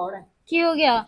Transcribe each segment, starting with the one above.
ਕੌਣ ਹੈ ਕੀ ਹੋ ਗਿਆ?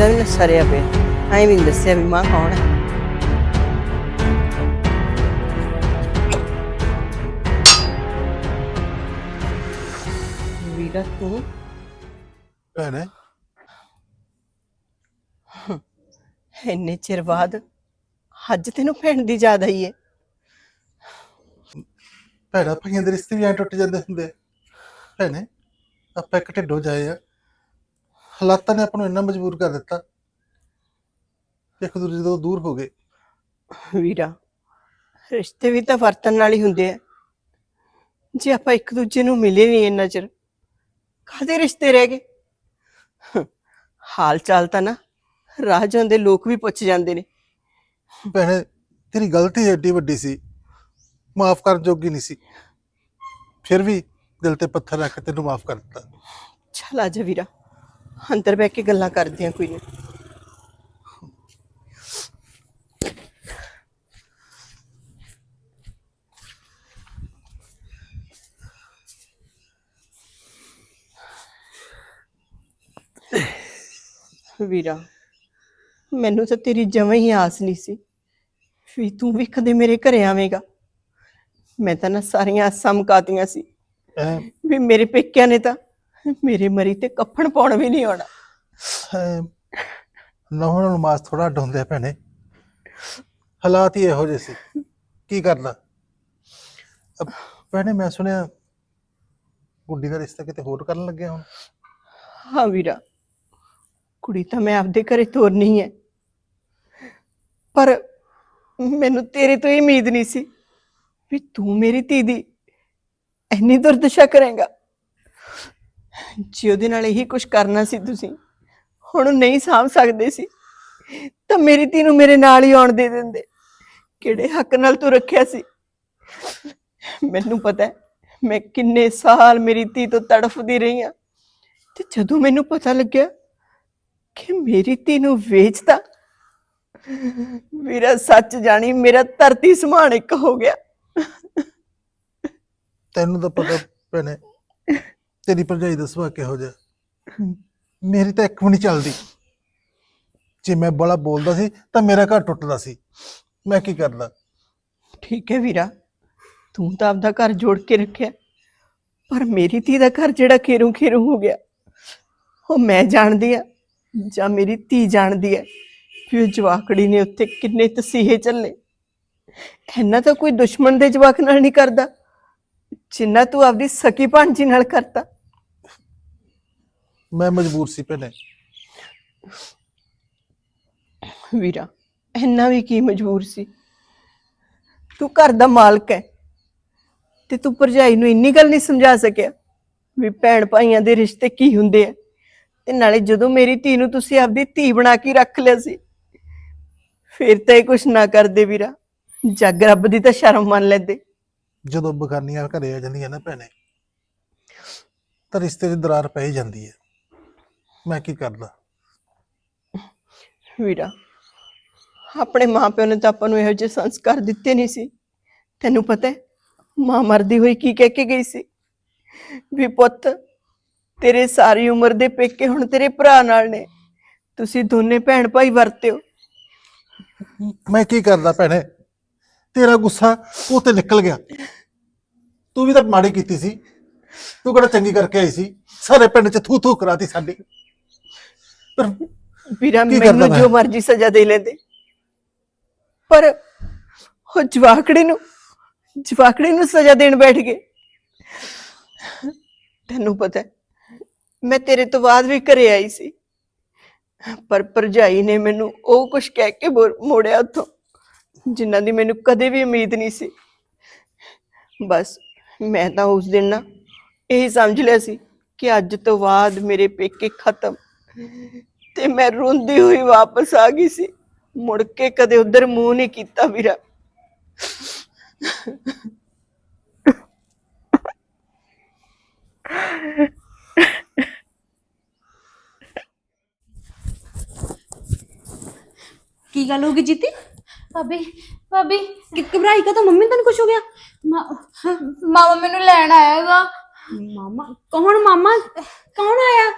ਦਾ ਵੀ ਸਰਿਆ ਪਿਆ। ਐਂ ਵੀ ਨੀ ਦੱਸਿਆ ਵੀ ਮਾਂ ਕੌਣ ਹੈ। ਵੀਰਾ ਤੂੰ? ਭੈਣੇ। ਇੰਨੇ ਚਿਰ ਬਾਅਦ ਅੱਜ ਤੈਨੂੰ ਭੈਣ ਦੀ ਯਾਦ ਆਈ ਹੈ ਭੈਣਾ ਭਾਈਆਂ ਦੇ ਰਿਸ਼ਤੇ ਵੀ ਐ ਟੁੱਟ ਜਾਂਦੇ ਹੁੰਦੇ। ਆ। ਭੈਣੇ ਆਪਾਂ ਇੱਕ ਢਿੱਡੋ ਜਾਏ ਆ। ਹਾਲਾਤਾਂ ਨੇ ਆਪਾਂ ਨੂੰ ਇੰਨਾ ਮਜਬੂਰ ਕਰ ਦਿੱਤਾ ਇੱਕ ਦੂਜੇ ਤੋਂ ਦੂਰ ਹੋ ਗਏ। ਵੀਰਾ ਰਿਸ਼ਤੇ ਵੀ ਤਾਂ ਵਰਤਨ ਨਾਲ ਹੀ ਹੁੰਦੇ ਆ। ਜੇ ਆਪਾਂ ਇੱਕ ਦੂਜੇ ਨੂੰ ਮਿਲੇ ਨਹੀਂ ਇੰਨਾ ਚਿਰ ਕਾਹਦੇ ਰਿਸ਼ਤੇ ਰਹਿ ਗਏ? ਹਾਲ ਚਾਲ ਤਾਂ ਨਾ ਰਾਹ ਜਾਂਦੇ ਲੋਕ ਵੀ ਪੁੱਛ ਜਾਂਦੇ ਨੇ। ਭੈਣੇ ਤੇਰੀ ਗਲਤੀ ਏਡੀ ਵੱਡੀ ਸੀ। ਮਾਫ ਕਰਨ ਜੋਗੀ ਨਹੀਂ ਸੀ। ਫਿਰ ਵੀ ਦਿਲ ਤੇ ਪੱਥਰ ਰੱਖ ਕੇ ਤੈਨੂੰ ਮਾਫ ਕਰ ਦਿੱਤਾ। ਚੱਲ ਆ ਜਾ ਵੀਰਾ। ਅੰਦਰ ਬੈ ਕੇ ਗੱਲਾਂ ਕਰਦੇ ਆ ਕੋਈ ਨਹੀਂ ਵੀਰਾ ਮੈਨੂੰ ਤਾਂ ਤੇਰੀ ਜਮਾਂ ਹੀ ਆਸ ਨਹੀਂ ਸੀ ਵੀ ਤੂੰ ਵੀ ਕਦੇ ਮੇਰੇ ਘਰੇ ਆਵੇਂਗਾ। ਮੈਂ ਤਾਂ ਨਾ ਸਾਰੀਆਂ ਆਸਾਂ ਮੁਕਾਤੀਆਂ ਸੀ। ਵੀ ਮੇਰੇ ਪੇਕਿਆਂ ਨੇ ਤਾਂ ਮੇਰੇ ਮਰੀ ਤੇ ਕੱਫਣ ਪਾਉਣ ਵੀ ਨਹੀਂ ਆਉਣਾ। ਨਹੁੰ ਨੂੰ ਮਾਸ ਥੋੜਾ ਅੱਡ ਹੁੰਦੇ ਆ ਭੈਣੇ। ਹਾਲਾਤ ਹੀ ਇਹੋ ਜਿਹੇ ਸੀ। ਕੀ ਕਰਦਾ ਅਬ ਭੈਣੇ ਮੈਂ ਸੁਣਿਆ ਗੁੱਡੀ ਦਾ ਰਿਸ਼ਤਾ ਕਿਤੇ ਹੋਰ ਕਰਨ ਲੱਗਿਆ ਹੁਣ? ਹਾਂ ਵੀਰਾ ਕੁੜੀ ਤਾਂ ਮੈਂ ਆਪਦੇ ਘਰੇ ਤੋਰਨੀ ਹੈ ਪਰ ਮੈਨੂੰ ਤੇਰੇ ਤੋਂ ਇਹ ਉਮੀਦ ਨਹੀਂ ਸੀ ਵੀ ਤੂੰ ਮੇਰੀ ਧੀ ਦੀ ਇੰਨੀ ਦੁਰਦਸ਼ਾ ਕਰੇਗਾ। ਜੇ ਉਹਦੇ ਨਾਲ ਇਹੀ ਕੁਝ ਕਰਨਾ ਸੀ ਤੁਸੀਂ, ਹੁਣ ਉਹ ਨਹੀਂ ਸਾਂਭ ਸਕਦੇ ਸੀ, ਤਾਂ ਮੇਰੀ ਧੀ ਨੂੰ ਮੇਰੇ ਨਾਲ ਹੀ ਆਉਣ ਦੇ ਦਿੰਦੇ। ਕਿਹੜੇ ਹੱਕ ਨਾਲ ਤੂੰ ਰੱਖਿਆ ਸੀ? ਮੈਨੂੰ ਪਤਾ ਹੈ, ਮੈਂ ਕਿੰਨੇ ਸਾਲ ਮੇਰੀ ਧੀ ਤੋਂ ਤੜਫਦੀ ਰਹੀ ਹਾਂ, ਤੇ ਜਦੋਂ ਮੈਨੂੰ ਪਤਾ ਲੱਗਿਆ ਕਿ ਮੇਰੀ ਧੀ ਨੂੰ ਵੇਚਤਾ, ਮੇਰਾ ਸੱਚ ਜਾਣੀ ਮੇਰਾ ਧਰਤੀ ਸਮਾਨ ਇੱਕ ਹੋ ਗਿਆ। ਤੈਨੂੰ ਤਾਂ ਪਤਾ ਭੈਣੇ ਤੇਰੀ ਭਰਜਾਈ ਦਾ ਸੁਭਾਅ ਕਿਹੋ ਜਿਹਾ? ਮੇਰੀ ਤਾਂ ਇੱਕ ਵੀ ਨਹੀਂ ਚੱਲਦੀ। ਜੇ ਮੈਂ ਬੜਾ ਬੋਲਦਾ ਸੀ ਤਾਂ ਮੇਰਾ ਘਰ ਟੁੱਟਦਾ ਸੀ। ਮੈਂ ਕੀ ਕਰਦਾ? ਠੀਕ ਹੈ ਵੀਰਾ ਤੂੰ ਤਾਂ ਆਪਦਾ ਘਰ ਜੋੜ ਕੇ ਰੱਖਿਆ। ਪਰ ਮੇਰੀ ਧੀ ਦਾ ਘਰ ਜਿਹੜਾ ਖੇਰੂ ਖੇਰੂ ਹੋ ਗਿਆ ਉਹ ਮੈਂ ਜਾਣਦੀ ਆ ਜਾਂ ਮੇਰੀ ਧੀ ਜਾਣਦੀ ਹੈ ਵੀ ਉਹ ਜਵਾਕੜੀ ਨੇ ਉੱਥੇ ਕਿੰਨੇ ਤਸੀਹੇ ਚੱਲੇ। ਇੰਨਾ ਤਾਂ ਕੋਈ ਦੁਸ਼ਮਣ ਦੇ ਜਵਾਕ ਨਾਲ ਨਹੀਂ ਕਰਦਾ। ਜਿੰਨਾ ਤੂੰ ਆਪਦੀ ਸਕੀ ਭਾਂਜੀ ਨਾਲ ਕਰਤਾ। ਮੈਂ ਮਜਬੂਰ ਸੀ ਭੈਣੇ ਵੀਰਾ ਇੰਨਾ ਵੀ ਕੀ ਮਜਬੂਰ ਸੀ? ਤੂੰ ਘਰ ਦਾ ਮਾਲਕ ਹੈ ਤੇ ਤੂੰ ਭਰਜਾਈ ਨੂੰ ਇੰਨੀ ਗੱਲ ਨਹੀਂ ਸਮਝਾ ਸਕਿਆ ਵੀ ਭੈਣ ਭਾਈਆਂ ਦੇ ਰਿਸ਼ਤੇ ਕੀ ਹੁੰਦੇ ਆ ਤੇ ਨਾਲੇ ਜਦੋਂ ਮੇਰੀ ਧੀ ਨੂੰ ਤੁਸੀਂ ਆਪਦੀ ਧੀ ਬਣਾ ਕੇ ਰੱਖ ਲਿਆ ਸੀ ਫਿਰ ਤਾਂ ਇਹ ਕੁਛ ਨਾ ਕਰਦੇ ਵੀਰਾ। ਜੱਗ ਰੱਬ ਦੀ ਤਾਂ ਸ਼ਰਮ ਮੰਨ ਲੈਂਦੇ। ਜਦੋਂ ਬਗਾਨੀਆਂ ਘਰੇ ਆ ਜਾਂਦੀਆਂ ਨਾ ਭੈਣੇ ਤਾਂ ਰਿਸ਼ਤੇ 'ਚ ਦਰਾਰ ਪੈ ਹੀ ਜਾਂਦੀ ਹੈ। ਮੈਂ ਕੀ ਕਰਦਾ ਵੀਰਾ ਆਪਣੇ ਮਾਪਿਆਂ ਨੇ ਤਾਂ ਆਪਾਂ ਨੂੰ ਇਹੋ ਜਿਹੇ ਸੰਸਕਾਰ ਦਿੱਤੇ ਨਹੀਂ ਸੀ। ਤੈਨੂੰ ਪਤਾ ਹੈ ਮਾਂ ਮਰਦੀ ਹੋਈ ਕੀ ਕਹਿ ਕੇ ਗਈ ਸੀ? ਵੀ ਪੁੱਤ ਤੇਰੇ ਸਾਰੀ ਉਮਰ ਦੇ ਪੇਕੇ ਹੁਣ ਤੇਰੇ ਭਰਾ ਨਾਲ ਨੇ। ਤੁਸੀਂ ਦੋਨੇ ਭੈਣ ਭਾਈ ਵਰਤਿਓ। ਮੈਂ ਕੀ ਕਰਦਾ ਭੈਣੇ? ਤੇਰਾ ਗੁੱਸਾ ਉਹ ਤੇ ਨਿਕਲ ਗਿਆ। ਤੂੰ ਵੀ ਤਾਂ ਮਾੜੀ ਕੀਤੀ ਸੀ। ਤੂੰ ਕਿਹੜਾ ਚੰਗੀ ਕਰਕੇ ਆਈ ਸੀ। ਸਾਰੇ ਪਿੰਡ 'ਚ ਥੂ ਥੂ ਕਰਾਤੀ ਸਾਡੀ। ਪਰ ਵੀਰਾ ਕੀ ਮੈਨੂੰ ਮੈਂ? ਜੋ ਮਰਜ਼ੀ ਸਜ਼ਾ ਦੇ ਲੈਂਦੇ। ਪਰ ਉਹ ਜਵਾਕੜੀ ਨੂੰ ਜਵਾਕੜੀ ਨੂੰ ਸਜ਼ਾ ਦੇਣ ਬੈਠ ਗਏ। ਤੈਨੂੰ ਪਤਾ ਹੈ, ਮੈਂ ਤੇਰੇ ਤੋਂ ਬਾਅਦ ਵੀ ਘਰੇ ਆਈ ਸੀ। ਪਰ ਭਰਜਾਈ ਨੇ ਮੈਨੂੰ ਉਹ ਕੁਝ ਕਹਿ ਕੇ ਮੋੜਿਆ ਉੱਥੋਂ ਜਿਨ੍ਹਾਂ ਦੀ ਮੈਨੂੰ ਕਦੇ ਵੀ ਉਮੀਦ ਨਹੀਂ ਸੀ। ਬਸ ਮੈਂ ਤਾਂ ਉਸ ਦਿਨ ਨਾ ਇਹ ਸਮਝ ਲਿਆ ਸੀ ਕਿ ਅੱਜ ਤੋਂ ਬਾਅਦ ਮੇਰੇ ਪੇਕੇ ਖਤਮ। ਤੇ ਮੈਂ ਰੋਂਦੀ ਹੋਈ ਵਾਪਸ ਆ ਗਈ ਸੀ। ਮੁੜ ਕੇ ਕਦੇ ਉਧਰ ਮੂੰਹ ਨਹੀਂ ਕੀਤਾ ਵੀਰਾ। ਕੀ ਗੱਲ ਹੋ ਗਈ ਜੀਤੀ? ਭਾਬੀ ਭਾਬੀ, ਕਿ ਘਬਰਾਈ ਕਾ ਤਾਂ ਮੰਮੀ ਨੂੰ ਕੁਝ ਹੋ ਗਿਆ? ਮਾਮਾ ਮੈਨੂੰ ਲੈਣ ਆਇਆਗਾ। ਮਾਮਾ? ਕੌਣ ਮਾਮਾ? ਕੌਣ ਆਇਆ?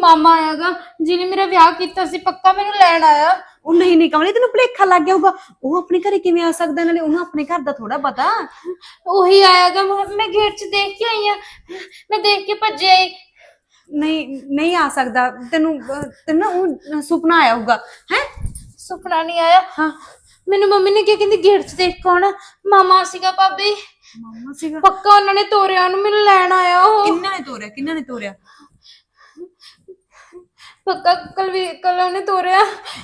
ਮਾਮਾ ਆਇਆਗਾ ਜਿਹਨੇ ਮੇਰਾ ਵਿਆਹ ਕੀਤਾ ਸੀ ਪੱਕਾ ਮੈਨੂੰ ਲੈਣ ਆਇਆ। ਉਹ ਨਹੀਂ ਨਹੀਂ ਕਮਲੇ ਤੈਨੂੰ ਭੁਲੇਖਾ ਲੱਗ ਗਿਆ ਹੋਊਗਾ। ਉਹ ਆਪਣੇ ਘਰੇ ਕਿਵੇਂ ਆ ਸਕਦਾ? ਨਾਲੇ ਉਹਨੂੰ ਆਪਣੇ ਘਰ ਦਾ ਥੋੜਾ ਪਤਾ। ਉਹੀ ਆਇਆਗਾ ਮੈਂ ਗੇਟ 'ਚ ਦੇਖ ਕੇ ਆਈ ਆ। ਮੈਂ ਦੇਖ ਕੇ ਭੱਜਿਆ ਆਈ ਨਹੀਂ ਨਹੀਂ ਆ ਸਕਦਾ। ਤੈਨੂੰ ਅਹ, ਤੈਨੂੰ ਨਾ ਉਹ ਸੁਪਨਾ ਆਇਆ ਹੋਊਗਾ। ਹੈ? ਸੁਪਨਾ ਨਹੀਂ ਆਇਆ। ਹਾਂ। ਮੈਨੂੰ ਮੰਮੀ ਨੇ ਕੀ ਕਹਿੰਦੀ ਗੇਟ 'ਚ ਦੇਖ ਕੌਣ ਆ? ਮਾਮਾ ਸੀਗਾ ਭਾਬੀ। ਮਾਮਾ ਸੀਗਾ? ਪੱਕਾ ਉਹਨਾਂ ਨੇ ਤੋਰਿਆ ਉਹਨੂੰ ਮੈਨੂੰ ਲੈਣ ਆਇਆ ਉਹ। ਕਿੰਨਾ ਨੇ ਤੋਰਿਆ? ਕਿੰਨਾ ਨੇ ਤੋਰਿਆ? ਪੱਕਾ ਕੱਲ ਵੀ ਕੱਲ ਉਹਨੇ ਤੋਰਿਆ।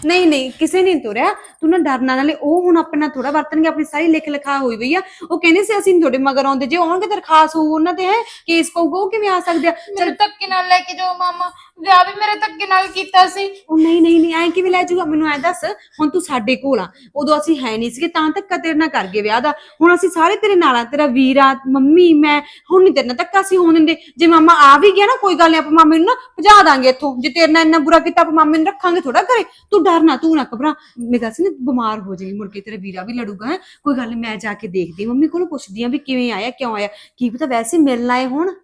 ਨਹੀਂ ਨਹੀਂ ਕਿਸੇ ਨੇ ਤੋਰਿਆ। ਤੂੰ ਨਾ ਡਰਨਾ ਨਾਲੇ ਉਹ ਹੁਣ ਆਪਣਾ ਥੋੜਾ ਵਰਤਣਗੇ ਆਪਣੀ ਸਾਰੀ ਲਿਖ ਲਿਖਾ ਹੋਈ ਪਈ ਆ। ਉਹ ਕਹਿੰਦੇ ਸੀ ਅਸੀਂ ਨੀ ਤੁਹਾਡੇ ਮਗਰ ਆਉਂਦੇ। ਜੇ ਆਉਣਗੇ ਦਰਖਾਸਤ ਹੋਊ ਉਹਨਾਂ ਤੇ ਹੈ? ਕੇਸ ਪਊਗਾ ਉਹ ਕਿਵੇਂ ਆ ਸਕਦੇ ਆ? ਮੈਨੂੰ ਧੱਕੇ ਨਾਲ ਲੈ ਕੇ ਜਾਓ ਮਾਮਾ। ਵਿਆਹ ਵੀ ਮੇਰੇ ਧੱਕੇ ਨਾਲ ਕੀਤਾ ਸੀ। ਉਹ ਨਹੀਂ ਨਹੀਂ ਨਹੀਂ, ਐ ਕਿਵੇਂ ਲੈ ਜਾਊਗਾ? ਮੈਨੂੰ ਐ ਦੱਸ, ਹੁਣ ਤੂੰ ਸਾਡੇ ਕੋਲ ਆ। ਉਦੋਂ ਅਸੀਂ ਹੈ ਨਹੀਂ ਸੀਗੇ, ਤਾਂ ਧੱਕਾ ਤੇਰੇ ਨਾਲ ਕਰ ਗਏ ਵਿਆਹ ਦਾ। ਹੁਣ ਅਸੀਂ ਸਾਰੇ ਤੇਰੇ ਨਾਲ ਆ, ਤੇਰਾ ਵੀਰ ਆ, ਮੰਮੀ, ਮੈਂ। ਹੁਣ ਨਹੀਂ ਤੇਰੇ ਨਾਲ ਧੱਕਾ ਅਸੀਂ ਹੋਣ ਦਿੰਦੇ। ਜੇ ਮਾਮਾ ਆ ਵੀ ਗਿਆ ਨਾ, ਕੋਈ ਗੱਲ ਨਹੀਂ, ਆਪਾਂ ਮਾਮੇ ਨੂੰ ਨਾ ਭਜਾ ਦਾਂਗੇ ਇੱਥੋਂ। ਜੇ ਤੇਰੇ ਨਾਲ ਇੰਨਾ ਬੁਰਾ ਕੀਤਾ, ਆਪਾਂ ਮਾਮੇ ਨੂੰ ਰੱਖਾਂਗੇ ਥੋੜਾ ਘਰੇ। ਤੂੰ ਡਰ ਨਾ, ਤੂੰ ਨਾ ਘਬਰਾ। ਮੈਂ ਦੱਸ ਨਾ, ਬਿਮਾਰ ਹੋ ਜਾਏਗੀ, ਮੁੜ ਕੇ ਤੇਰਾ ਵੀਰਾ ਵੀ ਲੜੂਗਾ, ਹੈ। ਕੋਈ ਗੱਲ ਨੀ ਮੈਂ ਜਾ ਕੇ ਦੇਖਦੀ ਮੰਮੀ ਕੋਲੋਂ ਪੁੱਛਦੀ ਆ ਵੀ ਕਿਵੇਂ ਆਇਆ, ਕਿਉਂ ਆਇਆ? ਕੀ ਪਤਾ ਵੈਸੇ ਮਿਲਣ ਆਏ ਹੋਣ।